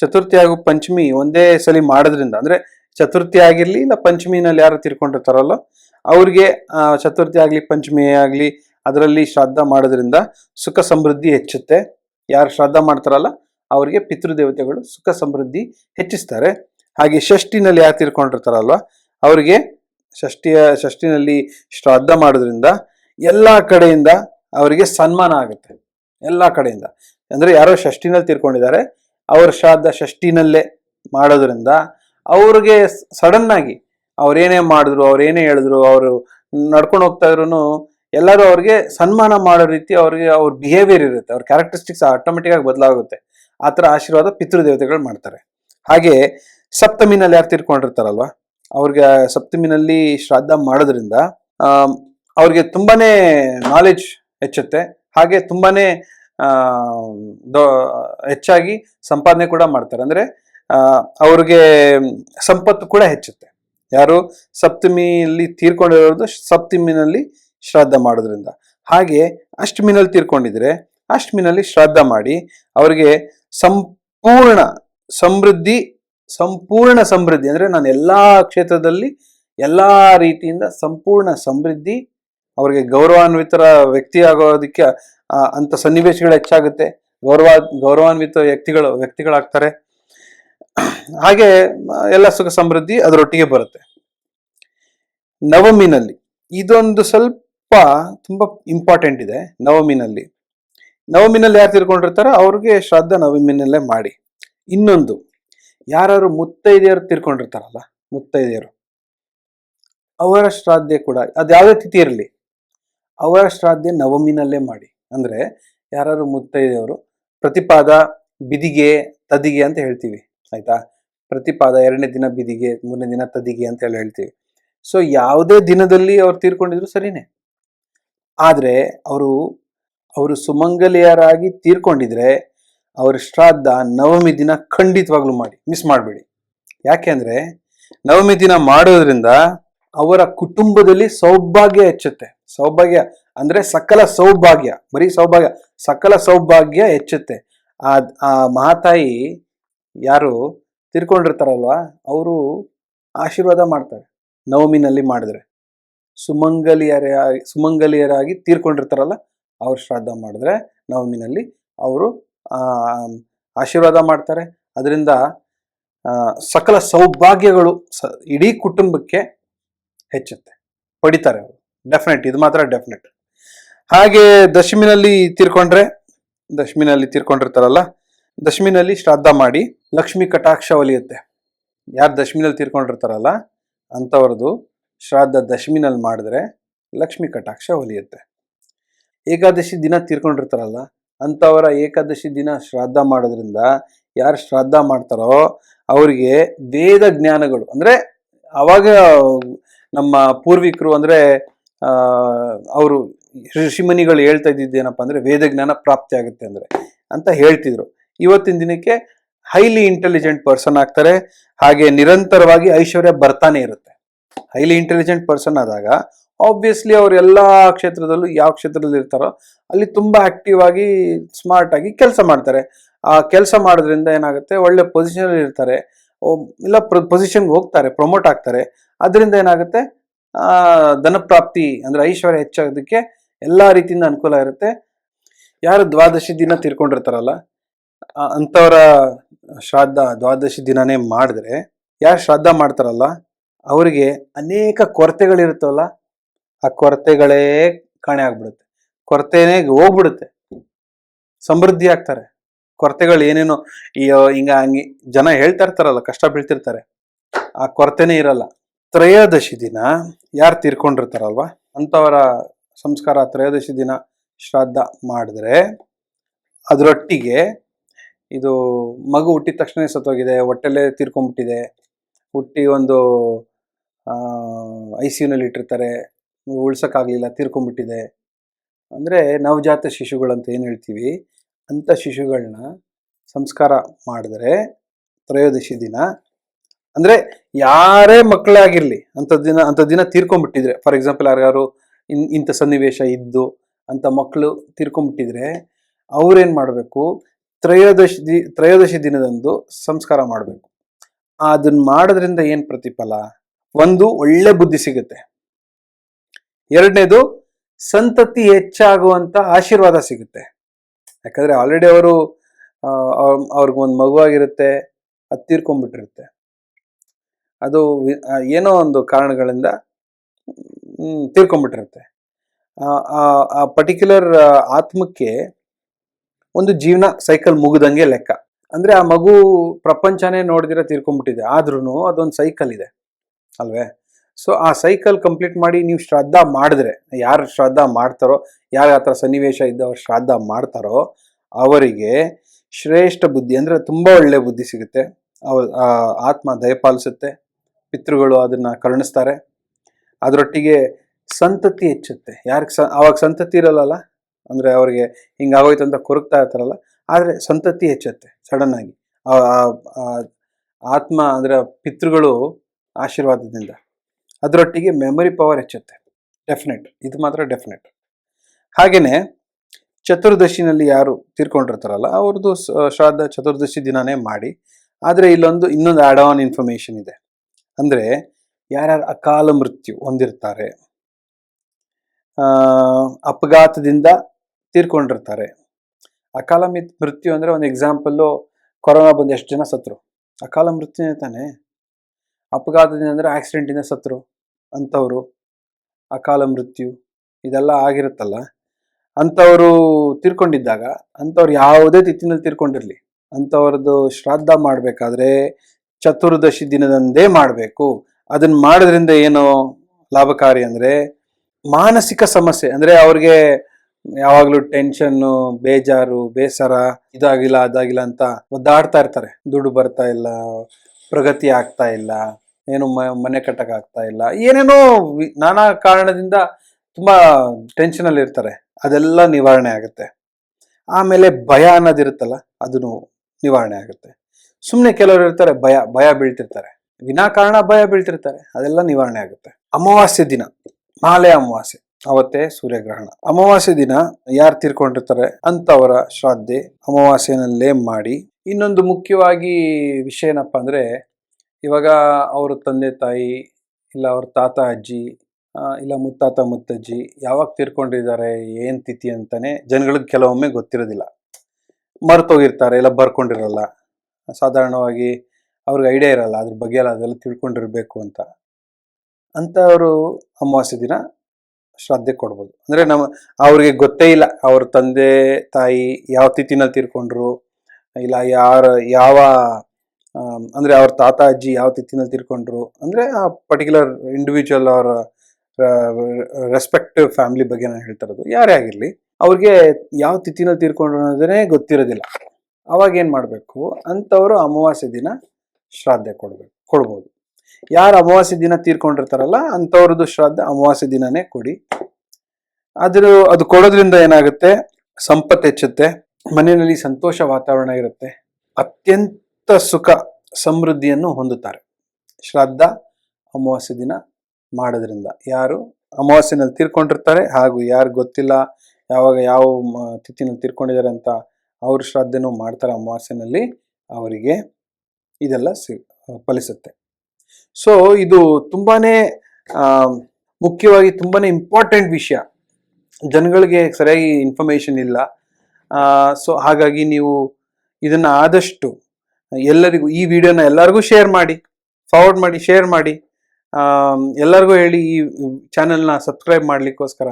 ಚತುರ್ಥಿ ಹಾಗೂ ಪಂಚಮಿ ಒಂದೇ ಸಲಿ ಮಾಡೋದ್ರಿಂದ, ಅಂದ್ರೆ ಚತುರ್ಥಿ ಆಗಿರ್ಲಿ, ಇಲ್ಲ ಪಂಚಮಿನಲ್ಲಿ ಯಾರು ತಿರ್ಕೊಂಡಿರ್ತಾರಲ್ಲ, ಅವ್ರಿಗೆ ಚತುರ್ಥಿ ಆಗ್ಲಿ, ಪಂಚಮಿ ಆಗ್ಲಿ, ಅದರಲ್ಲಿ ಶ್ರಾದ್ದ ಮಾಡೋದ್ರಿಂದ ಸುಖ ಸಮೃದ್ಧಿ ಹೆಚ್ಚುತ್ತೆ. ಯಾರು ಶ್ರಾದ್ದ ಮಾಡ್ತಾರಲ್ಲ, ಅವರಿಗೆ ಪಿತೃದೇವತೆಗಳು ಸುಖ ಸಮೃದ್ಧಿ ಹೆಚ್ಚಿಸ್ತಾರೆ. ಹಾಗೆ ಷಷ್ಠಿನಲ್ಲಿ ಯಾರು ತೀರ್ಕೊಂಡಿರ್ತಾರಲ್ವ? ಅವರಿಗೆ ಷಷ್ಠಿಯ, ಷಷ್ಠಿನಲ್ಲಿ ಶ್ರಾದ್ದ ಮಾಡೋದ್ರಿಂದ ಎಲ್ಲ ಕಡೆಯಿಂದ ಅವರಿಗೆ ಸನ್ಮಾನ ಆಗುತ್ತೆ. ಎಲ್ಲ ಕಡೆಯಿಂದ. ಅಂದರೆ ಯಾರೋ ಷಷ್ಠಿನಲ್ಲಿ ತೀರ್ಕೊಂಡಿದ್ದಾರೆ, ಅವ್ರ ಶ್ರಾದ್ದ ಷಷ್ಠಿನಲ್ಲೇ ಮಾಡೋದ್ರಿಂದ ಅವ್ರಿಗೆ ಸಡನ್ನಾಗಿ ಅವ್ರೇನೇ ಮಾಡಿದ್ರು ಅವ್ರೇನೇ ಹೇಳಿದ್ರು, ಅವರು ನಡ್ಕೊಂಡು ಹೋಗ್ತಾ ಇದ್ರು ಎಲ್ಲರೂ ಅವ್ರಿಗೆ ಸನ್ಮಾನ ಮಾಡೋ ರೀತಿ ಅವ್ರಿಗೆ ಅವ್ರ ಬಿಹೇವಿಯರ್ ಇರುತ್ತೆ. ಅವ್ರ ಕ್ಯಾರೆಕ್ಟರಿಸ್ಟಿಕ್ಸ್ ಆಟೋಮೆಟಿಕ್ ಆಗಿ ಬದಲಾಗುತ್ತೆ. ಆ ಥರ ಆಶೀರ್ವಾದ ಪಿತೃದೇವತೆಗಳು ಮಾಡ್ತಾರೆ. ಹಾಗೆ ಸಪ್ತಮಿನಲ್ಲಿ ಯಾರು ತೀರ್ಕೊಂಡಿರ್ತಾರಲ್ವ? ಅವ್ರಿಗೆ ಸಪ್ತಮಿನಲ್ಲಿ ಶ್ರಾದ್ದ ಮಾಡೋದ್ರಿಂದ ಅವ್ರಿಗೆ ತುಂಬಾನೇ ನಾಲೆಜ್ ಹೆಚ್ಚುತ್ತೆ. ಹಾಗೆ ತುಂಬಾನೇ ಹೆಚ್ಚಾಗಿ ಸಂಪಾದನೆ ಕೂಡ ಮಾಡ್ತಾರೆ. ಅಂದ್ರೆ ಅವ್ರಿಗೆ ಸಂಪತ್ತು ಕೂಡ ಹೆಚ್ಚುತ್ತೆ. ಯಾರು ಸಪ್ತಮಿಯಲ್ಲಿ ತೀರ್ಕೊಂಡಿರೋದು ಸಪ್ತಮಿನಲ್ಲಿ ಶ್ರಾದ್ದ ಮಾಡೋದ್ರಿಂದ. ಹಾಗೆ ಅಷ್ಟಮಿನಲ್ಲಿ ತೀರ್ಕೊಂಡಿದ್ರೆ ಅಷ್ಟಮಿನಲ್ಲಿ ಶ್ರಾದ್ದ ಮಾಡಿ ಅವರಿಗೆ ಸಂಪೂರ್ಣ ಸಮೃದ್ಧಿ ಸಂಪೂರ್ಣ ಸಮೃದ್ಧಿ, ಅಂದರೆ ನಾನು ಎಲ್ಲ ಕ್ಷೇತ್ರದಲ್ಲಿ ಎಲ್ಲ ರೀತಿಯಿಂದ ಸಂಪೂರ್ಣ ಸಮೃದ್ಧಿ, ಅವರಿಗೆ ಗೌರವಾನ್ವಿತರ ವ್ಯಕ್ತಿ ಆಗೋದಕ್ಕೆ ಅಂಥ ಸನ್ನಿವೇಶಗಳು ಹೆಚ್ಚಾಗುತ್ತೆ. ಗೌರವ, ಗೌರವಾನ್ವಿತ ವ್ಯಕ್ತಿಗಳು, ವ್ಯಕ್ತಿಗಳಾಗ್ತಾರೆ. ಹಾಗೆ, ಎಲ್ಲ ಸುಖ ಸಮೃದ್ಧಿ ಅದರೊಟ್ಟಿಗೆ ಬರುತ್ತೆ. ನವಮಿನಲ್ಲಿ, ಇದೊಂದು ಸ್ವಲ್ಪ ತುಂಬ ಇಂಪಾರ್ಟೆಂಟ್ ಇದೆ, ನವಮಿನಲ್ಲಿ. ನವಮಿನಲ್ಲಿ ಯಾರು ತಿಳ್ಕೊಂಡಿರ್ತಾರೋ ಅವ್ರಿಗೆ ಶ್ರಾದ್ದ ನವಮಿನಲ್ಲೇ ಮಾಡಿ. ಇನ್ನೊಂದು ಯಾರು ಮುತ್ತೈದೆಯರು ತೀರ್ಕೊಂಡಿರ್ತಾರಲ್ಲ, ಮುತ್ತೈದೆಯರು. ಅವರ ಶ್ರಾದ್ದೆ ಕೂಡ, ಅದು ಯಾವುದೇ ತಿಥಿ ಇರಲಿ, ಅವರ ಶ್ರಾದ್ದೆ ನವಮಿನಲ್ಲೇ ಮಾಡಿ. ಅಂದ್ರೆ ಯಾರು ಮುತ್ತೈದೆಯವರು, ಪ್ರತಿಪಾದ ಬಿದಿಗೆ ತದಿಗೆ ಅಂತ ಹೇಳ್ತೀವಿ, ಆಯ್ತಾ? ಪ್ರತಿಪಾದ ಎರಡನೇ ದಿನ ಬಿದಿಗೆ, ಮೂರನೇ ದಿನ ತದಿಗೆ ಅಂತ ಹೇಳಿ ಹೇಳ್ತೀವಿ. ಸೊ ಯಾವುದೇ ದಿನದಲ್ಲಿ ಅವ್ರು ತೀರ್ಕೊಂಡಿದ್ರು ಸರಿನೇ. ಆದರೆ ಅವರು ಅವರು ಸುಮಂಗಲಿಯರಾಗಿ ತೀರ್ಕೊಂಡಿದ್ರೆ ಅವ್ರ ಶ್ರಾದ್ದ ನವಮಿ ದಿನ ಖಂಡಿತವಾಗ್ಲೂ ಮಾಡಿ ಮಿಸ್ ಮಾಡಬೇಡಿ. ಯಾಕೆಂದ್ರೆ ನವಮಿ ದಿನ ಮಾಡೋದ್ರಿಂದ ಅವರ ಕುಟುಂಬದಲ್ಲಿ ಸೌಭಾಗ್ಯ ಹೆಚ್ಚುತ್ತೆ. ಸೌಭಾಗ್ಯ ಅಂದ್ರೆ ಸಕಲ ಸೌಭಾಗ್ಯ, ಬರೀ ಸೌಭಾಗ್ಯ, ಸಕಲ ಸೌಭಾಗ್ಯ ಹೆಚ್ಚುತ್ತೆ. ಆ ಆ ಮಹಾತಾಯಿ ಯಾರು ತಿರ್ಕೊಂಡಿರ್ತಾರಲ್ವ, ಅವರು ಆಶೀರ್ವಾದ ಮಾಡ್ತಾರೆ, ನವಮಿನಲ್ಲಿ ಮಾಡಿದ್ರೆ. ಸುಮಂಗಲಿಯರ, ಸುಮಂಗಲಿಯರಾಗಿ ತೀರ್ಕೊಂಡಿರ್ತಾರಲ್ಲ, ಅವ್ರ ಶ್ರಾದ್ದ ಮಾಡಿದ್ರೆ ನವಮಿನಲ್ಲಿ ಅವರು ಆಶೀರ್ವಾದ ಮಾಡ್ತಾರೆ. ಅದರಿಂದ ಸಕಲ ಸೌಭಾಗ್ಯಗಳು ಸ, ಇಡೀ ಕುಟುಂಬಕ್ಕೆ ಹೆಚ್ಚುತ್ತೆ. ಪಡಿತಾರೆ ಅವರು. ಡೆಫಿನೆಟ್ ಇದು ಮಾತ್ರ ಡೆಫಿನೆಟ್ ಹಾಗೆ ದಶಮಿನಲ್ಲಿ ತೀರ್ಕೊಂಡ್ರೆ, ದಶಮಿನಲ್ಲಿ ತೀರ್ಕೊಂಡಿರ್ತಾರಲ್ಲ, ದಶಮಿನಲ್ಲಿ ಶ್ರಾದ್ದ ಮಾಡಿ ಲಕ್ಷ್ಮಿ ಕಟಾಕ್ಷ ಒಲಿಯುತ್ತೆ. ಯಾರು ದಶಮಿನಲ್ಲಿ ತೀರ್ಕೊಂಡಿರ್ತಾರಲ್ಲ ಅಂಥವ್ರದ್ದು ಶ್ರಾದ್ದ ದಶಮಿನಲ್ಲಿ ಮಾಡಿದ್ರೆ ಲಕ್ಷ್ಮಿ ಕಟಾಕ್ಷ ಒಲಿಯುತ್ತೆ. ಏಕಾದಶಿ ದಿನ ತೀರ್ಕೊಂಡಿರ್ತಾರಲ್ಲ ಅಂಥವರ ಏಕಾದಶಿ ದಿನ ಶ್ರಾದ್ದ ಮಾಡೋದ್ರಿಂದ ಯಾರು ಶ್ರಾದ್ದ ಮಾಡ್ತಾರೋ ಅವರಿಗೆ ವೇದ ಜ್ಞಾನಗಳು ಅಂದರೆ ಅವಾಗ ನಮ್ಮ ಪೂರ್ವಿಕರು ಅಂದರೆ ಅವರು ಋಷಿಮುನಿಗಳು ಹೇಳ್ತಾ ಇದ್ದಿದ್ದೇನಪ್ಪ ಅಂದರೆ ವೇದ ಜ್ಞಾನ ಪ್ರಾಪ್ತಿ ಆಗುತ್ತೆ ಅಂದರೆ ಅಂತ ಹೇಳ್ತಿದ್ರು. ಇವತ್ತಿನ ದಿನಕ್ಕೆ ಹೈಲಿ ಇಂಟೆಲಿಜೆಂಟ್ ಪರ್ಸನ್ ಆಗ್ತಾರೆ. ಹಾಗೆ ನಿರಂತರವಾಗಿ ಐಶ್ವರ್ಯ ಬರ್ತಾನೆ ಇರುತ್ತೆ. ಹೈಲಿ ಇಂಟೆಲಿಜೆಂಟ್ ಪರ್ಸನ್ ಆದಾಗ ಆಬ್ವಿಯಸ್ಲಿ ಅವ್ರು ಎಲ್ಲ ಕ್ಷೇತ್ರದಲ್ಲೂ ಯಾವ ಕ್ಷೇತ್ರದಲ್ಲಿ ಇರ್ತಾರೋ ಅಲ್ಲಿ ತುಂಬ ಆಕ್ಟಿವ್ ಆಗಿ ಸ್ಮಾರ್ಟ್ ಆಗಿ ಕೆಲಸ ಮಾಡ್ತಾರೆ. ಆ ಕೆಲಸ ಮಾಡೋದ್ರಿಂದ ಏನಾಗುತ್ತೆ ಒಳ್ಳೆ ಪೊಸಿಷನ್ ಇರ್ತಾರೆ. ಇಲ್ಲ ಪೊಸಿಷನ್ಗೆ ಹೋಗ್ತಾರೆ ಪ್ರಮೋಟ್ ಆಗ್ತಾರೆ. ಅದರಿಂದ ಏನಾಗುತ್ತೆ ಧನಪ್ರಾಪ್ತಿ ಅಂದರೆ ಐಶ್ವರ್ಯ ಹೆಚ್ಚಾಗೋದಕ್ಕೆ ಎಲ್ಲ ರೀತಿಯಿಂದ ಅನುಕೂಲ ಇರುತ್ತೆ. ಯಾರು ದ್ವಾದಶಿ ದಿನ ತೀರ್ಕೊಂಡಿರ್ತಾರಲ್ಲ ಅಂಥವರ ಶ್ರಾದ್ದ ದ್ವಾದಶಿ ದಿನನೇ ಮಾಡಿದ್ರೆ, ಯಾರು ಶ್ರಾದ್ದ ಮಾಡ್ತಾರಲ್ಲ, ಅವರಿಗೆ ಅನೇಕ ಕೊರತೆಗಳಿರುತ್ತವಲ್ಲ ಆ ಕೊರತೆಗಳೇ ಕಾಣೆ ಆಗ್ಬಿಡುತ್ತೆ. ಕೊರತೆನೇ ಹೋಗ್ಬಿಡುತ್ತೆ. ಸಮೃದ್ಧಿ ಆಗ್ತಾರೆ. ಕೊರತೆಗಳು ಏನೇನೋ ಹಿಂಗ ಹಂಗೆ ಜನ ಹೇಳ್ತಾ ಇರ್ತಾರಲ್ಲ, ಕಷ್ಟ ಬೀಳ್ತಿರ್ತಾರೆ. ಆ ಕೊರತೆನೇ ಇರಲ್ಲ. ತ್ರಯೋದಶಿ ದಿನ ಯಾರು ತೀರ್ಕೊಂಡಿರ್ತಾರಲ್ವ? ಅಂಥವರ ಸಂಸ್ಕಾರ ತ್ರಯೋದಶಿ ದಿನ ಶ್ರಾದ್ದ ಮಾಡಿದ್ರೆ ಅದರೊಟ್ಟಿಗೆ ಇದು ಮಗು ಹುಟ್ಟಿದ ತಕ್ಷಣ ಸತ್ತೋಗಿದೆ, ಹೊಟ್ಟೆಲ್ಲೇ ತೀರ್ಕೊಂಡ್ಬಿಟ್ಟಿದೆ ಹುಟ್ಟಿ ಒಂದು ಐ ಸಿ ಯುನಲ್ಲಿ ಇಟ್ಟಿರ್ತಾರೆ. ಉಳ್ಸೋಕ್ಕಾಗಲಿಲ್ಲ, ತೀರ್ಕೊಂಡ್ಬಿಟ್ಟಿದೆ. ಅಂದರೆ ನವಜಾತ ಶಿಶುಗಳಂತ ಏನು ಹೇಳ್ತೀವಿ? ಅಂಥ ಶಿಶುಗಳನ್ನ ಸಂಸ್ಕಾರ ಮಾಡಿದ್ರೆ ತ್ರಯೋದಶಿ ದಿನ, ಅಂದರೆ ಯಾರೇ ಮಕ್ಕಳೇ ಆಗಿರಲಿ ಅಂಥ ದಿನ ಅಂಥ ದಿನ ತೀರ್ಕೊಂಡ್ಬಿಟ್ಟಿದ್ರೆ, ಫಾರ್ ಎಕ್ಸಾಂಪಲ್ ಯಾರ್ಯಾರು ಇನ್, ಇಂಥ ಸನ್ನಿವೇಶ ಇದ್ದು, ಅಂಥ ಮಕ್ಕಳು ತೀರ್ಕೊಂಡ್ಬಿಟ್ಟಿದ್ರೆ, ಅವ್ರೇನು ಮಾಡಬೇಕು? ತ್ರಯೋದಶಿ ತ್ರಯೋದಶಿ ದಿನದಂದು ಸಂಸ್ಕಾರ ಮಾಡಬೇಕು. ಅದನ್ನ ಮಾಡೋದ್ರಿಂದ ಏನು ಪ್ರತಿಫಲ? ಒಂದು ಒಳ್ಳೆ ಬುದ್ಧಿ ಸಿಗುತ್ತೆ. ಎರಡನೇದು ಸಂತತಿ ಹೆಚ್ಚಾಗುವಂತ ಆಶೀರ್ವಾದ ಸಿಗುತ್ತೆ. ಯಾಕಂದ್ರೆ ಆಲ್ರೆಡಿ ಅವರು ಅವ್ರಿಗೊಂದು ಮಗುವಾಗಿರುತ್ತೆ, ಅದು ತೀರ್ಕೊಂಡ್ಬಿಟ್ಟಿರುತ್ತೆ. ಅದು ಏನೋ ಒಂದು ಕಾರಣಗಳಿಂದ ತೀರ್ಕೊಂಡ್ಬಿಟ್ಟಿರುತ್ತೆ. ಆ ಪರ್ಟಿಕ್ಯುಲರ್ ಆತ್ಮಕ್ಕೆ ಒಂದು ಜೀವನ ಸೈಕಲ್ ಮುಗಿದಂಗೆ ಲೆಕ್ಕ. ಅಂದ್ರೆ ಆ ಮಗು ಪ್ರಪಂಚನೇ ನೋಡಿದಿರ ತೀರ್ಕೊಂಡ್ಬಿಟ್ಟಿದೆ. ಆದ್ರೂ ಅದೊಂದು ಸೈಕಲ್ ಇದೆ. ಅಲ್ವೇ? ಸೊ ಆ ಸೈಕಲ್ ಕಂಪ್ಲೀಟ್ ಮಾಡಿ ನೀವು ಶ್ರಾದ್ದ ಮಾಡಿದ್ರೆ, ಯಾರು ಶ್ರಾದ್ದ ಮಾಡ್ತಾರೋ, ಯಾರು ಆ ಥರ ಸನ್ನಿವೇಶ ಇದ್ದವ್ರು ಶ್ರಾದ್ದ ಮಾಡ್ತಾರೋ, ಅವರಿಗೆ ಶ್ರೇಷ್ಠ ಬುದ್ಧಿ ಅಂದರೆ ತುಂಬ ಒಳ್ಳೆಯ ಬುದ್ಧಿ ಸಿಗುತ್ತೆ. ಅವ್ರ ಆತ್ಮ ದಯಪಾಲಿಸುತ್ತೆ ಪಿತೃಗಳು ಅದನ್ನು ಕರುಣಿಸ್ತಾರೆ. ಅದರೊಟ್ಟಿಗೆ ಸಂತತಿ ಹೆಚ್ಚುತ್ತೆ. ಯಾರಿಗೆ ಸ, ಅವಾಗ ಸಂತತಿ ಇರಲ್ಲಲ್ಲ? ಅಂದರೆ ಅವರಿಗೆ ಹಿಂಗಾಗೋಯ್ತು ಅಂತ ಕೊರಗ್ತಾ ಇರ್ತಾರಲ್ಲ? ಆದರೆ ಸಂತತಿ ಹೆಚ್ಚುತ್ತೆ ಸಡನ್ನಾಗಿ. ಆತ್ಮ ಅಂದರೆ ಪಿತೃಗಳು ಆಶೀರ್ವಾದದಿಂದ. ಅದರೊಟ್ಟಿಗೆ ಮೆಮೊರಿ ಪವರ್ ಹೆಚ್ಚುತ್ತೆ. ಡೆಫಿನೆಟ್ ಇದು ಮಾತ್ರ ಡೆಫಿನೆಟ್ ಹಾಗೆಯೇ ಚತುರ್ದಶಿನಲ್ಲಿ ಯಾರು ತೀರ್ಕೊಂಡಿರ್ತಾರಲ್ಲ, ಅವ್ರದ್ದು ಶ್ರಾದ್ದ ಚತುರ್ದಶಿ ದಿನಾನೇ ಮಾಡಿ, ಆದರೆ ಇಲ್ಲೊಂದು ಇನ್ನೊಂದು ಆಡ್ ಆನ್ ಇನ್ಫಾರ್ಮೇಶನ್ ಇದೆ. ಅಂದರೆ ಯಾರ್ಯಾರು ಅಕಾಲ ಮೃತ್ಯು ಹೊಂದಿರ್ತಾರೆ ಅಪಘಾತದಿಂದ ತೀರ್ಕೊಂಡಿರ್ತಾರೆ. ಅಕಾಲ ಮಿತ್, ಮೃತ್ಯು ಅಂದರೆ ಒಂದು ಎಕ್ಸಾಂಪಲ್ಲು ಕೊರೋನಾ ಬಂದು ಎಷ್ಟು ಜನ ಸತ್ರು? ಅಕಾಲ ಮೃತ್ಯುನೇ ತಾನೆ? ಅಪಘಾತದಿಂದ ಅಂದರೆ ಆಕ್ಸಿಡೆಂಟಿಂದ ಸತ್ರು. ಅಂಥವ್ರು ಅಕಾಲ ಮೃತ್ಯು, ಇದೆಲ್ಲ ಆಗಿರುತ್ತಲ್ಲ. ಅಂಥವರು ತೀರ್ಕೊಂಡಿದ್ದಾಗ ಅಂಥವ್ರು ಯಾವುದೇ ತಿಥಿನಲ್ಲಿ ತೀರ್ಕೊಂಡಿರಲಿ ಅಂಥವ್ರದ್ದು ಶ್ರಾದ್ದ ಮಾಡಬೇಕಾದ್ರೆ ಚತುರ್ದಶಿ ದಿನದಂದೇ ಮಾಡಬೇಕು. ಅದನ್ನು ಮಾಡೋದ್ರಿಂದ ಏನು ಲಾಭಕಾರಿ ಅಂದರೆ, ಮಾನಸಿಕ ಸಮಸ್ಯೆ, ಅಂದರೆ ಅವ್ರಿಗೆ ಯಾವಾಗಲೂ ಟೆನ್ಷನ್ನು, ಬೇಜಾರು, ಬೇಸರ, ಇದಾಗಿಲ್ಲ, ಅದಾಗಿಲ್ಲ ಅಂತ ಒದ್ದಾಡ್ತಾ ಇರ್ತಾರೆ. ದುಡ್ಡು ಬರ್ತಾ ಇಲ್ಲ, ಪ್ರಗತಿ ಆಗ್ತಾ ಇಲ್ಲ. ಏನು ಮನೆ ಕಟ್ಟಕ್ಕಾಗ್ತಾ ಇಲ್ಲ. ಏನೇನೋ ನಾನಾ ಕಾರಣದಿಂದ ತುಂಬ ಟೆನ್ಷನಲ್ಲಿ ಇರ್ತಾರೆ. ಅದೆಲ್ಲ ನಿವಾರಣೆ ಆಗುತ್ತೆ. ಆಮೇಲೆ ಭಯ ಅನ್ನೋದಿರುತ್ತಲ್ಲ ಅದನ್ನು ನಿವಾರಣೆ ಆಗುತ್ತೆ. ಸುಮ್ಮನೆ ಕೆಲವರು ಇರ್ತಾರೆ, ಭಯ ಭಯ ಬೀಳ್ತಿರ್ತಾರೆ. ವಿನಾಕಾರಣ ಭಯ ಬೀಳ್ತಿರ್ತಾರೆ, ಅದೆಲ್ಲ ನಿವಾರಣೆ ಆಗುತ್ತೆ. ಅಮಾವಾಸ್ಯೆ ದಿನ, ಮಾಲೆ ಅಮಾವಾಸ್ಯೆ, ಅವತ್ತೇ ಸೂರ್ಯಗ್ರಹಣ. ಅಮಾವಾಸ್ಯೆ ದಿನ ಯಾರು ತೀರ್ಕೊಂಡಿರ್ತಾರೆ ಅಂತವರ ಶ್ರಾದ್ದೆ ಅಮಾವಾಸ್ಯೆನಲ್ಲೇ ಮಾಡಿ. ಇನ್ನೊಂದು ಮುಖ್ಯವಾಗಿ ವಿಷಯ ಏನಪ್ಪ ಅಂದ್ರೆ ಇವಾಗ ಅವ್ರ ತಂದೆ ತಾಯಿ ಇಲ್ಲ ಅವ್ರ ತಾತ ಅಜ್ಜಿ ಇಲ್ಲ ಮುತ್ತಾತ ಮುತ್ತಜ್ಜಿ ಯಾವಾಗ ತೀರ್ಕೊಂಡಿದ್ದಾರೆ, ಏನ್ ತಿಥಿ ಅಂತಾನೆ ಜನಗಳಿಗೆ ಕೆಲವೊಮ್ಮೆ ಗೊತ್ತಿರೋದಿಲ್ಲ. ಮರ್ತೋಗಿರ್ತಾರೆ ಇಲ್ಲ ಬರ್ಕೊಂಡಿರಲ್ಲ. ಸಾಧಾರಣವಾಗಿ ಅವ್ರಿಗೆ ಐಡಿಯಾ ಇರಲ್ಲ, ಅದ್ರ ಬಗ್ಗೆ ಎಲ್ಲ ಅದೆಲ್ಲ ತಿಳ್ಕೊಂಡಿರ್ಬೇಕು ಅಂತ. ಅಂಥವರು ಅಮಾವಾಸ್ಯೆ ದಿನ ಶ್ರದ್ಧೆ ಕೊಡ್ಬೋದು. ಅಂದ್ರೆ ನಮ್ಮ, ಅವ್ರಿಗೆ ಗೊತ್ತೇ ಇಲ್ಲ ಅವ್ರ ತಂದೆ ತಾಯಿ ಯಾವ ತಿಥಿನಲ್ಲಿ ತೀರ್ಕೊಂಡ್ರು, ಇಲ್ಲ ಯಾರ, ಯಾವ ಅಂದ್ರೆ ಅವ್ರ ತಾತ, ಅಜ್ಜಿ ಯಾವ ತಿಥಿನಲ್ಲಿ ತಿರ್ಕೊಂಡ್ರು? ಅಂದ್ರೆ ಆ ಪರ್ಟಿಕ್ಯುಲರ್ ಇಂಡಿವಿಜುವಲ್ ಅವರ ರೆಸ್ಪೆಕ್ಟಿವ್ ಫ್ಯಾಮಿಲಿ ಬಗ್ಗೆ ನಾನು ಹೇಳ್ತಾ ಇರೋದು. ಯಾರೇ ಆಗಿರಲಿ, ಅವ್ರಿಗೆ ಯಾವ ತಿಥಿನಲ್ಲಿ ತೀರ್ಕೊಂಡ್ರು ಅನ್ನೋದನ್ನೇ ಗೊತ್ತಿರೋದಿಲ್ಲ. ಅವಾಗ ಏನು ಮಾಡಬೇಕು? ಅಂಥವರು ಅಮಾವಾಸ್ಯೆ ದಿನ ಶ್ರಾದ್ದ ಕೊಡ್ಬೇಕು, ಕೊಡ್ಬೋದು. ಯಾರು ಅಮಾವಾಸ್ಯೆ ದಿನ ತೀರ್ಕೊಂಡಿರ್ತಾರಲ್ಲ, ಅಂಥವ್ರದ್ದು ಶ್ರಾದ್ದ ಅಮಾವಾಸ್ಯ ದಿನನೇ ಕೊಡಿ. ಅದ್ರ ಅದು ಕೊಡೋದ್ರಿಂದ ಏನಾಗುತ್ತೆ? ಸಂಪತ್ತು ಹೆಚ್ಚುತ್ತೆ, ಮನೆಯಲ್ಲಿ ಸಂತೋಷ ವಾತಾವರಣ ಇರುತ್ತೆ. ಅತ್ಯಂತ ಸುಖ ಸಮೃದ್ಧಿಯನ್ನು ಹೊಂದುತ್ತಾರೆ. ಶ್ರಾದ್ದ ಅಮಾವಾಸ್ಯೆ ದಿನ ಮಾಡೋದ್ರಿಂದ. ಯಾರು ಅಮಾವಾಸ್ಯೆನಲ್ಲಿ ತೀರ್ಕೊಂಡಿರ್ತಾರೆ ಹಾಗೂ ಯಾರು ಗೊತ್ತಿಲ್ಲ ಯಾವಾಗ ಯಾವ ತಿಥಿನಲ್ಲಿ ತೀರ್ಕೊಂಡಿದ್ದಾರೆ ಅಂತ ಅವರು ಶ್ರಾದ್ದನೂ ಮಾಡ್ತಾರೆ ಅಮಾವಾಸ್ಯೆನಲ್ಲಿ ಅವರಿಗೆ ಇದೆಲ್ಲ ಸಿ, ಫಲಿಸುತ್ತೆ. ಸೊ ಇದು ತುಂಬಾ ಮುಖ್ಯವಾಗಿ ತುಂಬಾ ಇಂಪಾರ್ಟೆಂಟ್ ವಿಷಯ. ಜನಗಳಿಗೆ ಸರಿಯಾಗಿ ಇನ್ಫಾರ್ಮೇಷನ್ ಇಲ್ಲ. ಸೊ ಹಾಗಾಗಿ ನೀವು ಇದನ್ನು ಆದಷ್ಟು ಎಲ್ಲರಿಗೂ ಈ ವಿಡಿಯೋನ ಎಲ್ಲರಿಗೂ ಶೇರ್ ಮಾಡಿ ಫಾರ್ವರ್ಡ್ ಮಾಡಿ ಶೇರ್ ಮಾಡಿ. ಎಲ್ಲರಿಗೂ ಹೇಳಿ ಈ ಚಾನೆಲ್ನ ಸಬ್ಸ್ಕ್ರೈಬ್ ಮಾಡಲಿಕ್ಕೋಸ್ಕರ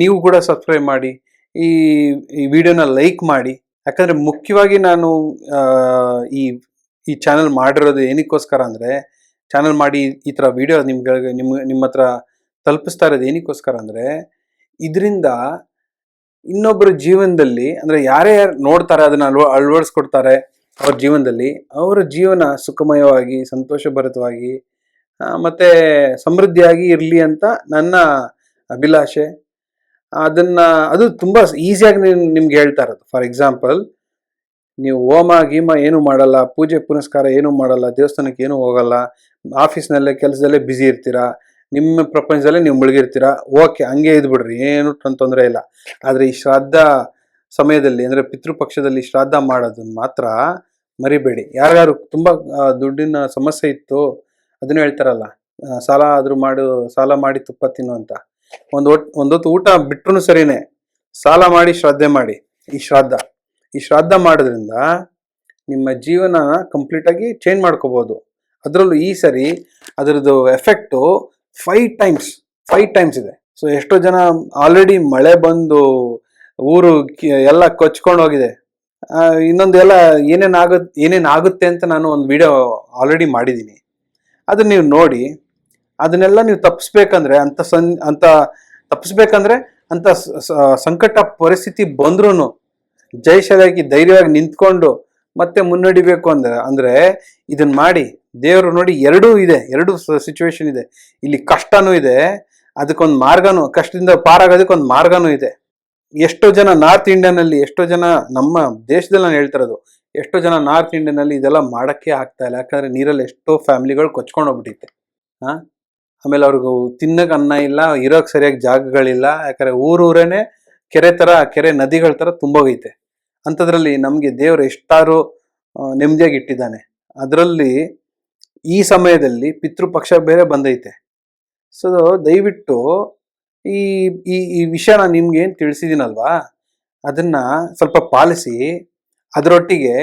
ನೀವು ಕೂಡ ಸಬ್ಸ್ಕ್ರೈಬ್ ಮಾಡಿ, ಈ ಈ ವಿಡಿಯೋನ ಲೈಕ್ ಮಾಡಿ. ಯಾಕಂದರೆ ಮುಖ್ಯವಾಗಿ ನಾನು ಈ ಈ ಚಾನಲ್ ಮಾಡಿರೋದು ಏನಕ್ಕೋಸ್ಕರ ಅಂದರೆ ಚಾನಲ್ ಮಾಡಿ ಈ ಥರ ವಿಡಿಯೋ ನಿಮ್ಗೆ ನಿಮ್ಮ ನಿಮ್ಮ ಹತ್ರ ತಲುಪಿಸ್ತಾ ಇರೋದು ಏನಕ್ಕೋಸ್ಕರ ಅಂದರೆ, ಇದರಿಂದ ಇನ್ನೊಬ್ಬರ ಜೀವನದಲ್ಲಿ, ಅಂದರೆ ಯಾರೇ ಯಾರು ನೋಡ್ತಾರೆ, ಅದನ್ನು ಅಳ್ವ, ಅಳವಡಿಸ್ಕೊಡ್ತಾರೆ ಅವ್ರ ಜೀವನದಲ್ಲಿ, ಅವರ ಜೀವನ ಸುಖಮಯವಾಗಿ, ಸಂತೋಷಭರಿತವಾಗಿ ಮತ್ತು ಸಮೃದ್ಧಿಯಾಗಿ ಇರಲಿ ಅಂತ ನನ್ನ ಅಭಿಲಾಷೆ. ಅದನ್ನ, ಅದು ತುಂಬಾ ಈಸಿಯಾಗಿ ನಿಮ್ಗೆ ಹೇಳ್ತಾ ಇರೋದು. ಫಾರ್ ಎಕ್ಸಾಂಪಲ್, ನೀವು ಹೋಮ, ಗೀಮ ಏನು ಮಾಡಲ್ಲ, ಪೂಜೆ, ಪುನಸ್ಕಾರ ಏನು ಮಾಡಲ್ಲ, ದೇವಸ್ಥಾನಕ್ಕೆ ಏನು ಹೋಗಲ್ಲ, ಆಫೀಸ್ನಲ್ಲೇ, ಕೆಲಸದಲ್ಲೇ ಬ್ಯುಸಿ ಇರ್ತೀರಾ, ನಿಮ್ಮ ಪ್ರಪಂಚದಲ್ಲೇ ನೀವು ಮುಳುಗಿರ್ತೀರಾ, ಓಕೆ, ಹಂಗೆ ಇದ್ಬಿಡ್ರಿ, ಏನು ತೊಂದರೆ ಇಲ್ಲ. ಆದರೆ ಈ ಶ್ರಾದ್ದ ಸಮಯದಲ್ಲಿ, ಅಂದರೆ ಪಿತೃಪಕ್ಷದಲ್ಲಿ ಶ್ರಾದ್ದ ಮಾಡೋದನ್ನು ಮಾತ್ರ ಮರಿಬೇಡಿ. ಯಾರ್ಯಾರು ತುಂಬ ದುಡ್ಡಿನ ಸಮಸ್ಯೆ ಇತ್ತು, ಅದನ್ನು ಹೇಳ್ತಾರಲ್ಲ ಸಾಲ ಆದರೂ ಮಾಡು, ಸಾಲ ಮಾಡಿ ತುಪ್ಪ ತಿನ್ನು ಅಂತ. ಒಂದು ಒಂದು ಒಂದೊತ್ತು ಊಟ ಬಿಟ್ರು ಸರಿನೇ. ಸಾಲ ಮಾಡಿ, ಶ್ರದ್ಧೆ ಮಾಡಿ. ಈ ಶ್ರಾದ್ದ ಈ ಶ್ರಾದ್ದ ಮಾಡೋದ್ರಿಂದ ನಿಮ್ಮ ಜೀವನ ಕಂಪ್ಲೀಟಾಗಿ ಚೇಂಜ್ ಮಾಡ್ಕೋಬೋದು. ಅದರಲ್ಲೂ ಈ ಸರಿ ಅದರದ್ದು effect five times five times ಇದೆ. ಸೊ ಎಷ್ಟೋ ಜನ ಆಲ್ರೆಡಿ ಮಳೆ ಬಂದು ಊರು ಎಲ್ಲ ಕೊಚ್ಕೊಂಡು ಹೋಗಿದೆ. ಆ, ಇನ್ನೊಂದು ಎಲ್ಲ ಏನೇನ್ ಆಗುತ್ತೆ ಏನೇನು ಆಗುತ್ತೆ ಅಂತ ನಾನು ಒಂದು ವಿಡಿಯೋ ಆಲ್ರೆಡಿ ಮಾಡಿದ್ದೀನಿ ಅದನ್ನ ನೀವು ನೋಡಿ ಅದನ್ನೆಲ್ಲ ನೀವು ತಪ್ಪಿಸ್ಬೇಕಂದ್ರೆ ಅಂತ ಸನ್ ಅಂತ ತಪ್ಪಿಸ್ಬೇಕಂದ್ರೆ ಅಂತ ಸಂಕಟ ಪರಿಸ್ಥಿತಿ ಬಂದ್ರೂ ಜಯಶಾಲಿಯಾಗಿ ಧೈರ್ಯವಾಗಿ ನಿಂತ್ಕೊಂಡು ಮತ್ತೆ ಮುನ್ನಡಿಬೇಕು ಅಂದ್ರೆ ಅಂದ್ರೆ ಇದನ್ನ ಮಾಡಿ ದೇವರು ನೋಡಿ ಎರಡೂ ಇದೆ ಎರಡು ಸಿಚುವೇಶನ್ ಇದೆ. ಇಲ್ಲಿ ಕಷ್ಟನೂ ಇದೆ ಅದಕ್ಕೊಂದು ಮಾರ್ಗನೂ ಕಷ್ಟದಿಂದ ಪಾರಾಗೋದಕ್ಕೆ ಒಂದು ಮಾರ್ಗನೂ ಇದೆ. ಎಷ್ಟೋ ಜನ ನಾರ್ತ್ ಇಂಡಿಯನಲ್ಲಿ ಎಷ್ಟೋ ಜನ ನಮ್ಮ ದೇಶದಲ್ಲಿ ನಾನು ಹೇಳ್ತಿರೋದು ಎಷ್ಟೋ ಜನ ನಾರ್ತ್ ಇಂಡಿಯನಲ್ಲಿ ಇದೆಲ್ಲ ಮಾಡಕ್ಕೆ ಆಗ್ತಾ ಇಲ್ಲ. ಯಾಕಂದ್ರೆ ನೀರಲ್ಲಿ ಎಷ್ಟೋ ಫ್ಯಾಮಿಲಿಗಳು ಕೊಚ್ಕೊಂಡು ಹೋಗ್ಬಿಟ್ಟಿತ್ತೆ. ಹಾಂ ಆಮೇಲೆ ಅವ್ರಿಗೂ ತಿನ್ನಕ್ ಅನ್ನ ಇಲ್ಲ ಇರೋಕ್ಕೆ ಸರಿಯಾಗಿ ಜಾಗಗಳಿಲ್ಲ. ಯಾಕಂದ್ರೆ ಊರೂರೇನೆ ಕೆರೆ ತರ ಕೆರೆ ನದಿಗಳ ತರ ತುಂಬೋಗೈತೆ. ಅಂಥದ್ರಲ್ಲಿ ನಮಗೆ ದೇವ್ರು ಎಷ್ಟಾರು ನೆಮ್ಮದಿಯಾಗಿ ಇಟ್ಟಿದ್ದಾನೆ. ಅದರಲ್ಲಿ ಈ ಸಮಯದಲ್ಲಿ ಪಿತೃಪಕ್ಷ ಬೇರೆ ಬಂದೈತೆ. ಸೊ, ದಯವಿಟ್ಟು ಈ ಈ ಈ ವಿಷಯ ನಾನು ನಿಮ್ಗೆ ಏನು ತಿಳಿಸಿದ್ದೀನಲ್ವಾ ಅದನ್ನ ಸ್ವಲ್ಪ ಪಾಲಿಸಿ, ಅದರೊಟ್ಟಿಗೆ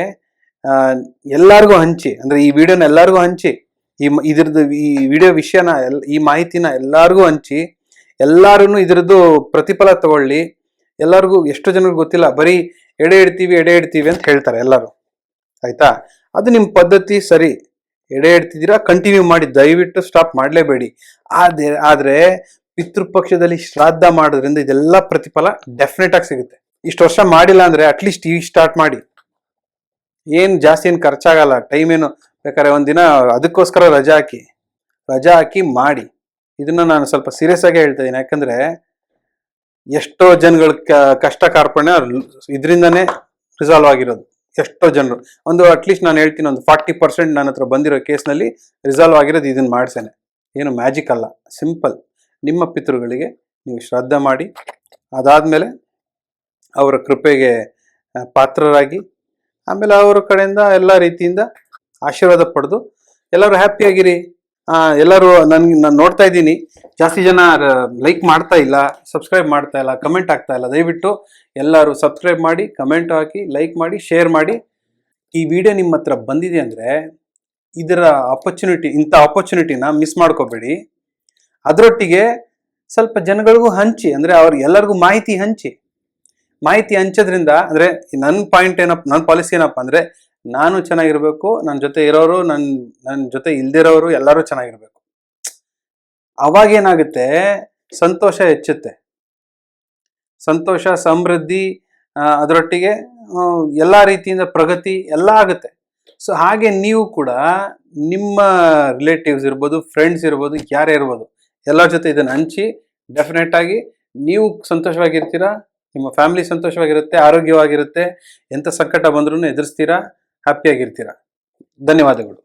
ಎಲ್ಲರಿಗೂ ಹಂಚಿ, ಅಂದ್ರೆ ಈ ವಿಡಿಯೋನ ಎಲ್ಲರಿಗೂ ಹಂಚಿ, ಈ ಇದ್ರದ್ದು ಈ ವಿಡಿಯೋ ವಿಷಯನ ಎಲ್, ಈ ಮಾಹಿತಿನ ಎಲ್ಲರಿಗೂ ಹಂಚಿ ಎಲ್ಲರೂ ಇದ್ರದ್ದು ಪ್ರತಿಫಲ ತಗೊಳ್ಳಿ, ಎಲ್ಲರಿಗೂ ಎಷ್ಟು ಜನರಿಗೆ ಗೊತ್ತಿಲ್ಲ, ಬರೀ ಎಡೆ ಇಡ್ತೀವಿ ಎಡೆ ಇಡ್ತೀವಿ ಅಂತ ಹೇಳ್ತಾರೆ ಎಲ್ಲರೂ, ಆಯ್ತಾ? ಅದು ನಿಮ್ಮ ಪದ್ಧತಿ ಸರಿ, ಎಡೆ ಇಡ್ತಿದ್ದೀರಾ ಕಂಟಿನ್ಯೂ ಮಾಡಿ, ದಯವಿಟ್ಟು ಸ್ಟಾಪ್ ಮಾಡಲೇಬೇಡಿ. ಆದರೆ, ಆದ್ರೆ ಪಿತೃಪಕ್ಷದಲ್ಲಿ ಶ್ರಾದ್ದ ಮಾಡೋದ್ರಿಂದ ಇದೆಲ್ಲ ಪ್ರತಿಫಲ ಡೆಫಿನೆಟ್ ಆಗಿ ಸಿಗುತ್ತೆ. ಇಷ್ಟು ವರ್ಷ ಮಾಡಿಲ್ಲ ಅಂದ್ರೆ ಅಟ್ಲೀಸ್ಟ್ ಈ ಸ್ಟಾರ್ಟ್ ಮಾಡಿ. ಏನು ಜಾಸ್ತಿ ಏನು ಖರ್ಚಾಗಲ್ಲ ಟೈಮ್ ಏನು ಬೇಕಾದ್ರೆ ಒಂದಿನ ಅದಕ್ಕೋಸ್ಕರ ರಜಾ ಹಾಕಿ ರಜಾ ಹಾಕಿ ಮಾಡಿ. ಇದನ್ನ ನಾನು ಸ್ವಲ್ಪ ಸೀರಿಯಸ್ ಆಗಿ ಹೇಳ್ತಾ ಇದ್ದೀನಿ. ಯಾಕಂದ್ರೆ ಎಷ್ಟೋ ಜನಗಳ ಕಷ್ಟ ಕಾರ್ಪಣ್ಯ ಇದರಿಂದನೇ ರಿಸಾಲ್ವ್ ಆಗಿರೋದು. ಎಷ್ಟೋ ಜನರು. ಒಂದು ಅಟ್ಲೀಸ್ಟ್ ನಾನು ಹೇಳ್ತೀನಿ, ಒಂದು ಫಾರ್ಟಿ ಪರ್ಸೆಂಟ್ ನನ್ನ ಹತ್ರ ಬಂದಿರೋ ಕೇಸ್ನಲ್ಲಿ ರಿಸಾಲ್ವ್ ಆಗಿರೋದು ಇದನ್ನ ಮಾಡಿಸೇನೆ. ಏನು ಮ್ಯಾಜಿಕ್ ಅಲ್ಲ. ಸಿಂಪಲ್ ನಿಮ್ಮ ಪಿತೃಗಳಿಗೆ ನೀವು ಶ್ರದ್ಧೆ ಮಾಡಿ, ಅದಾದ್ಮೇಲೆ ಅವರ ಕೃಪೆಗೆ ಪಾತ್ರರಾಗಿ, ಆಮೇಲೆ ಅವರ ಕಡೆಯಿಂದ ಎಲ್ಲ ರೀತಿಯಿಂದ ಆಶೀರ್ವಾದ ಪಡೆದು ಎಲ್ಲರೂ ಹ್ಯಾಪಿಯಾಗಿರಿ ಎಲ್ಲರೂ ನನಗೆ ನಾನು ನೋಡ್ತಾ ಇದ್ದೀನಿ. ಜಾಸ್ತಿ ಜನ ಲೈಕ್ ಮಾಡ್ತಾ ಇಲ್ಲ ಸಬ್ಸ್ಕ್ರೈಬ್ ಮಾಡ್ತಾ ಇಲ್ಲ ಕಮೆಂಟ್ ಆಗ್ತಾ ಇಲ್ಲ. ದಯವಿಟ್ಟು ಎಲ್ಲರೂ ಸಬ್ಸ್ಕ್ರೈಬ್ ಮಾಡಿ ಕಮೆಂಟ್ ಹಾಕಿ ಲೈಕ್ ಮಾಡಿ ಶೇರ್ ಮಾಡಿ. ಈ ವಿಡಿಯೋ ನಿಮ್ಮ ಹತ್ರ ಬಂದಿದೆ ಅಂದರೆ ಇದರ ಆಪರ್ಚುನಿಟಿ ಇಂಥ ಆಪರ್ಚುನಿಟಿನ ಮಿಸ್ ಮಾಡ್ಕೋಬೇಡಿ. ಅದರೊಟ್ಟಿಗೆ ಸ್ವಲ್ಪ ಜನಗಳಿಗೂ ಹಂಚಿ, ಅಂದರೆ ಅವ್ರಿಗೆ ಎಲ್ಲರಿಗೂ ಮಾಹಿತಿ ಹಂಚಿ. ಮಾಹಿತಿ ಹಂಚೋದ್ರಿಂದ, ಅಂದರೆ ನನ್ನ ಪಾಯಿಂಟ್ ಏನಪ್ಪ ನನ್ನ ಪಾಲಿಸಿ ಏನಪ್ಪ ಅಂದರೆ, ನಾನು ಚೆನ್ನಾಗಿರ್ಬೇಕು ನನ್ನ ಜೊತೆ ಇರೋರು ನನ್ನ ನನ್ನ ಜೊತೆ ಇಲ್ದಿರೋರು ಎಲ್ಲರೂ ಚೆನ್ನಾಗಿರ್ಬೇಕು. ಅವಾಗ ಏನಾಗುತ್ತೆ? ಸಂತೋಷ ಹೆಚ್ಚುತ್ತೆ. ಸಂತೋಷ, ಸಮೃದ್ಧಿ ಅದರೊಟ್ಟಿಗೆ ಎಲ್ಲ ರೀತಿಯಿಂದ ಪ್ರಗತಿ ಎಲ್ಲ ಆಗುತ್ತೆ. ಸೊ ಹಾಗೆ ನೀವು ಕೂಡ ನಿಮ್ಮ ರಿಲೇಟಿವ್ಸ್ ಇರ್ಬೋದು ಫ್ರೆಂಡ್ಸ್ ಇರ್ಬೋದು, ಯಾರೇ ಇರ್ಬೋದು ಎಲ್ಲರ ಜೊತೆ ಇದನ್ನು ಹಂಚಿ ಡೆಫಿನೆಟ್ ಆಗಿ ನೀವು ಸಂತೋಷವಾಗಿರ್ತೀರಾ, ನಿಮ್ಮ ಫ್ಯಾಮಿಲಿ ಸಂತೋಷವಾಗಿರುತ್ತೆ, ಆರೋಗ್ಯವಾಗಿರುತ್ತೆ ಎಂಥ ಸಂಕಟ ಬಂದ್ರೂ ಎದುರಿಸ್ತೀರಾ ಹ್ಯಾಪಿಯಾಗಿರ್ತೀರಾ ಧನ್ಯವಾದಗಳು.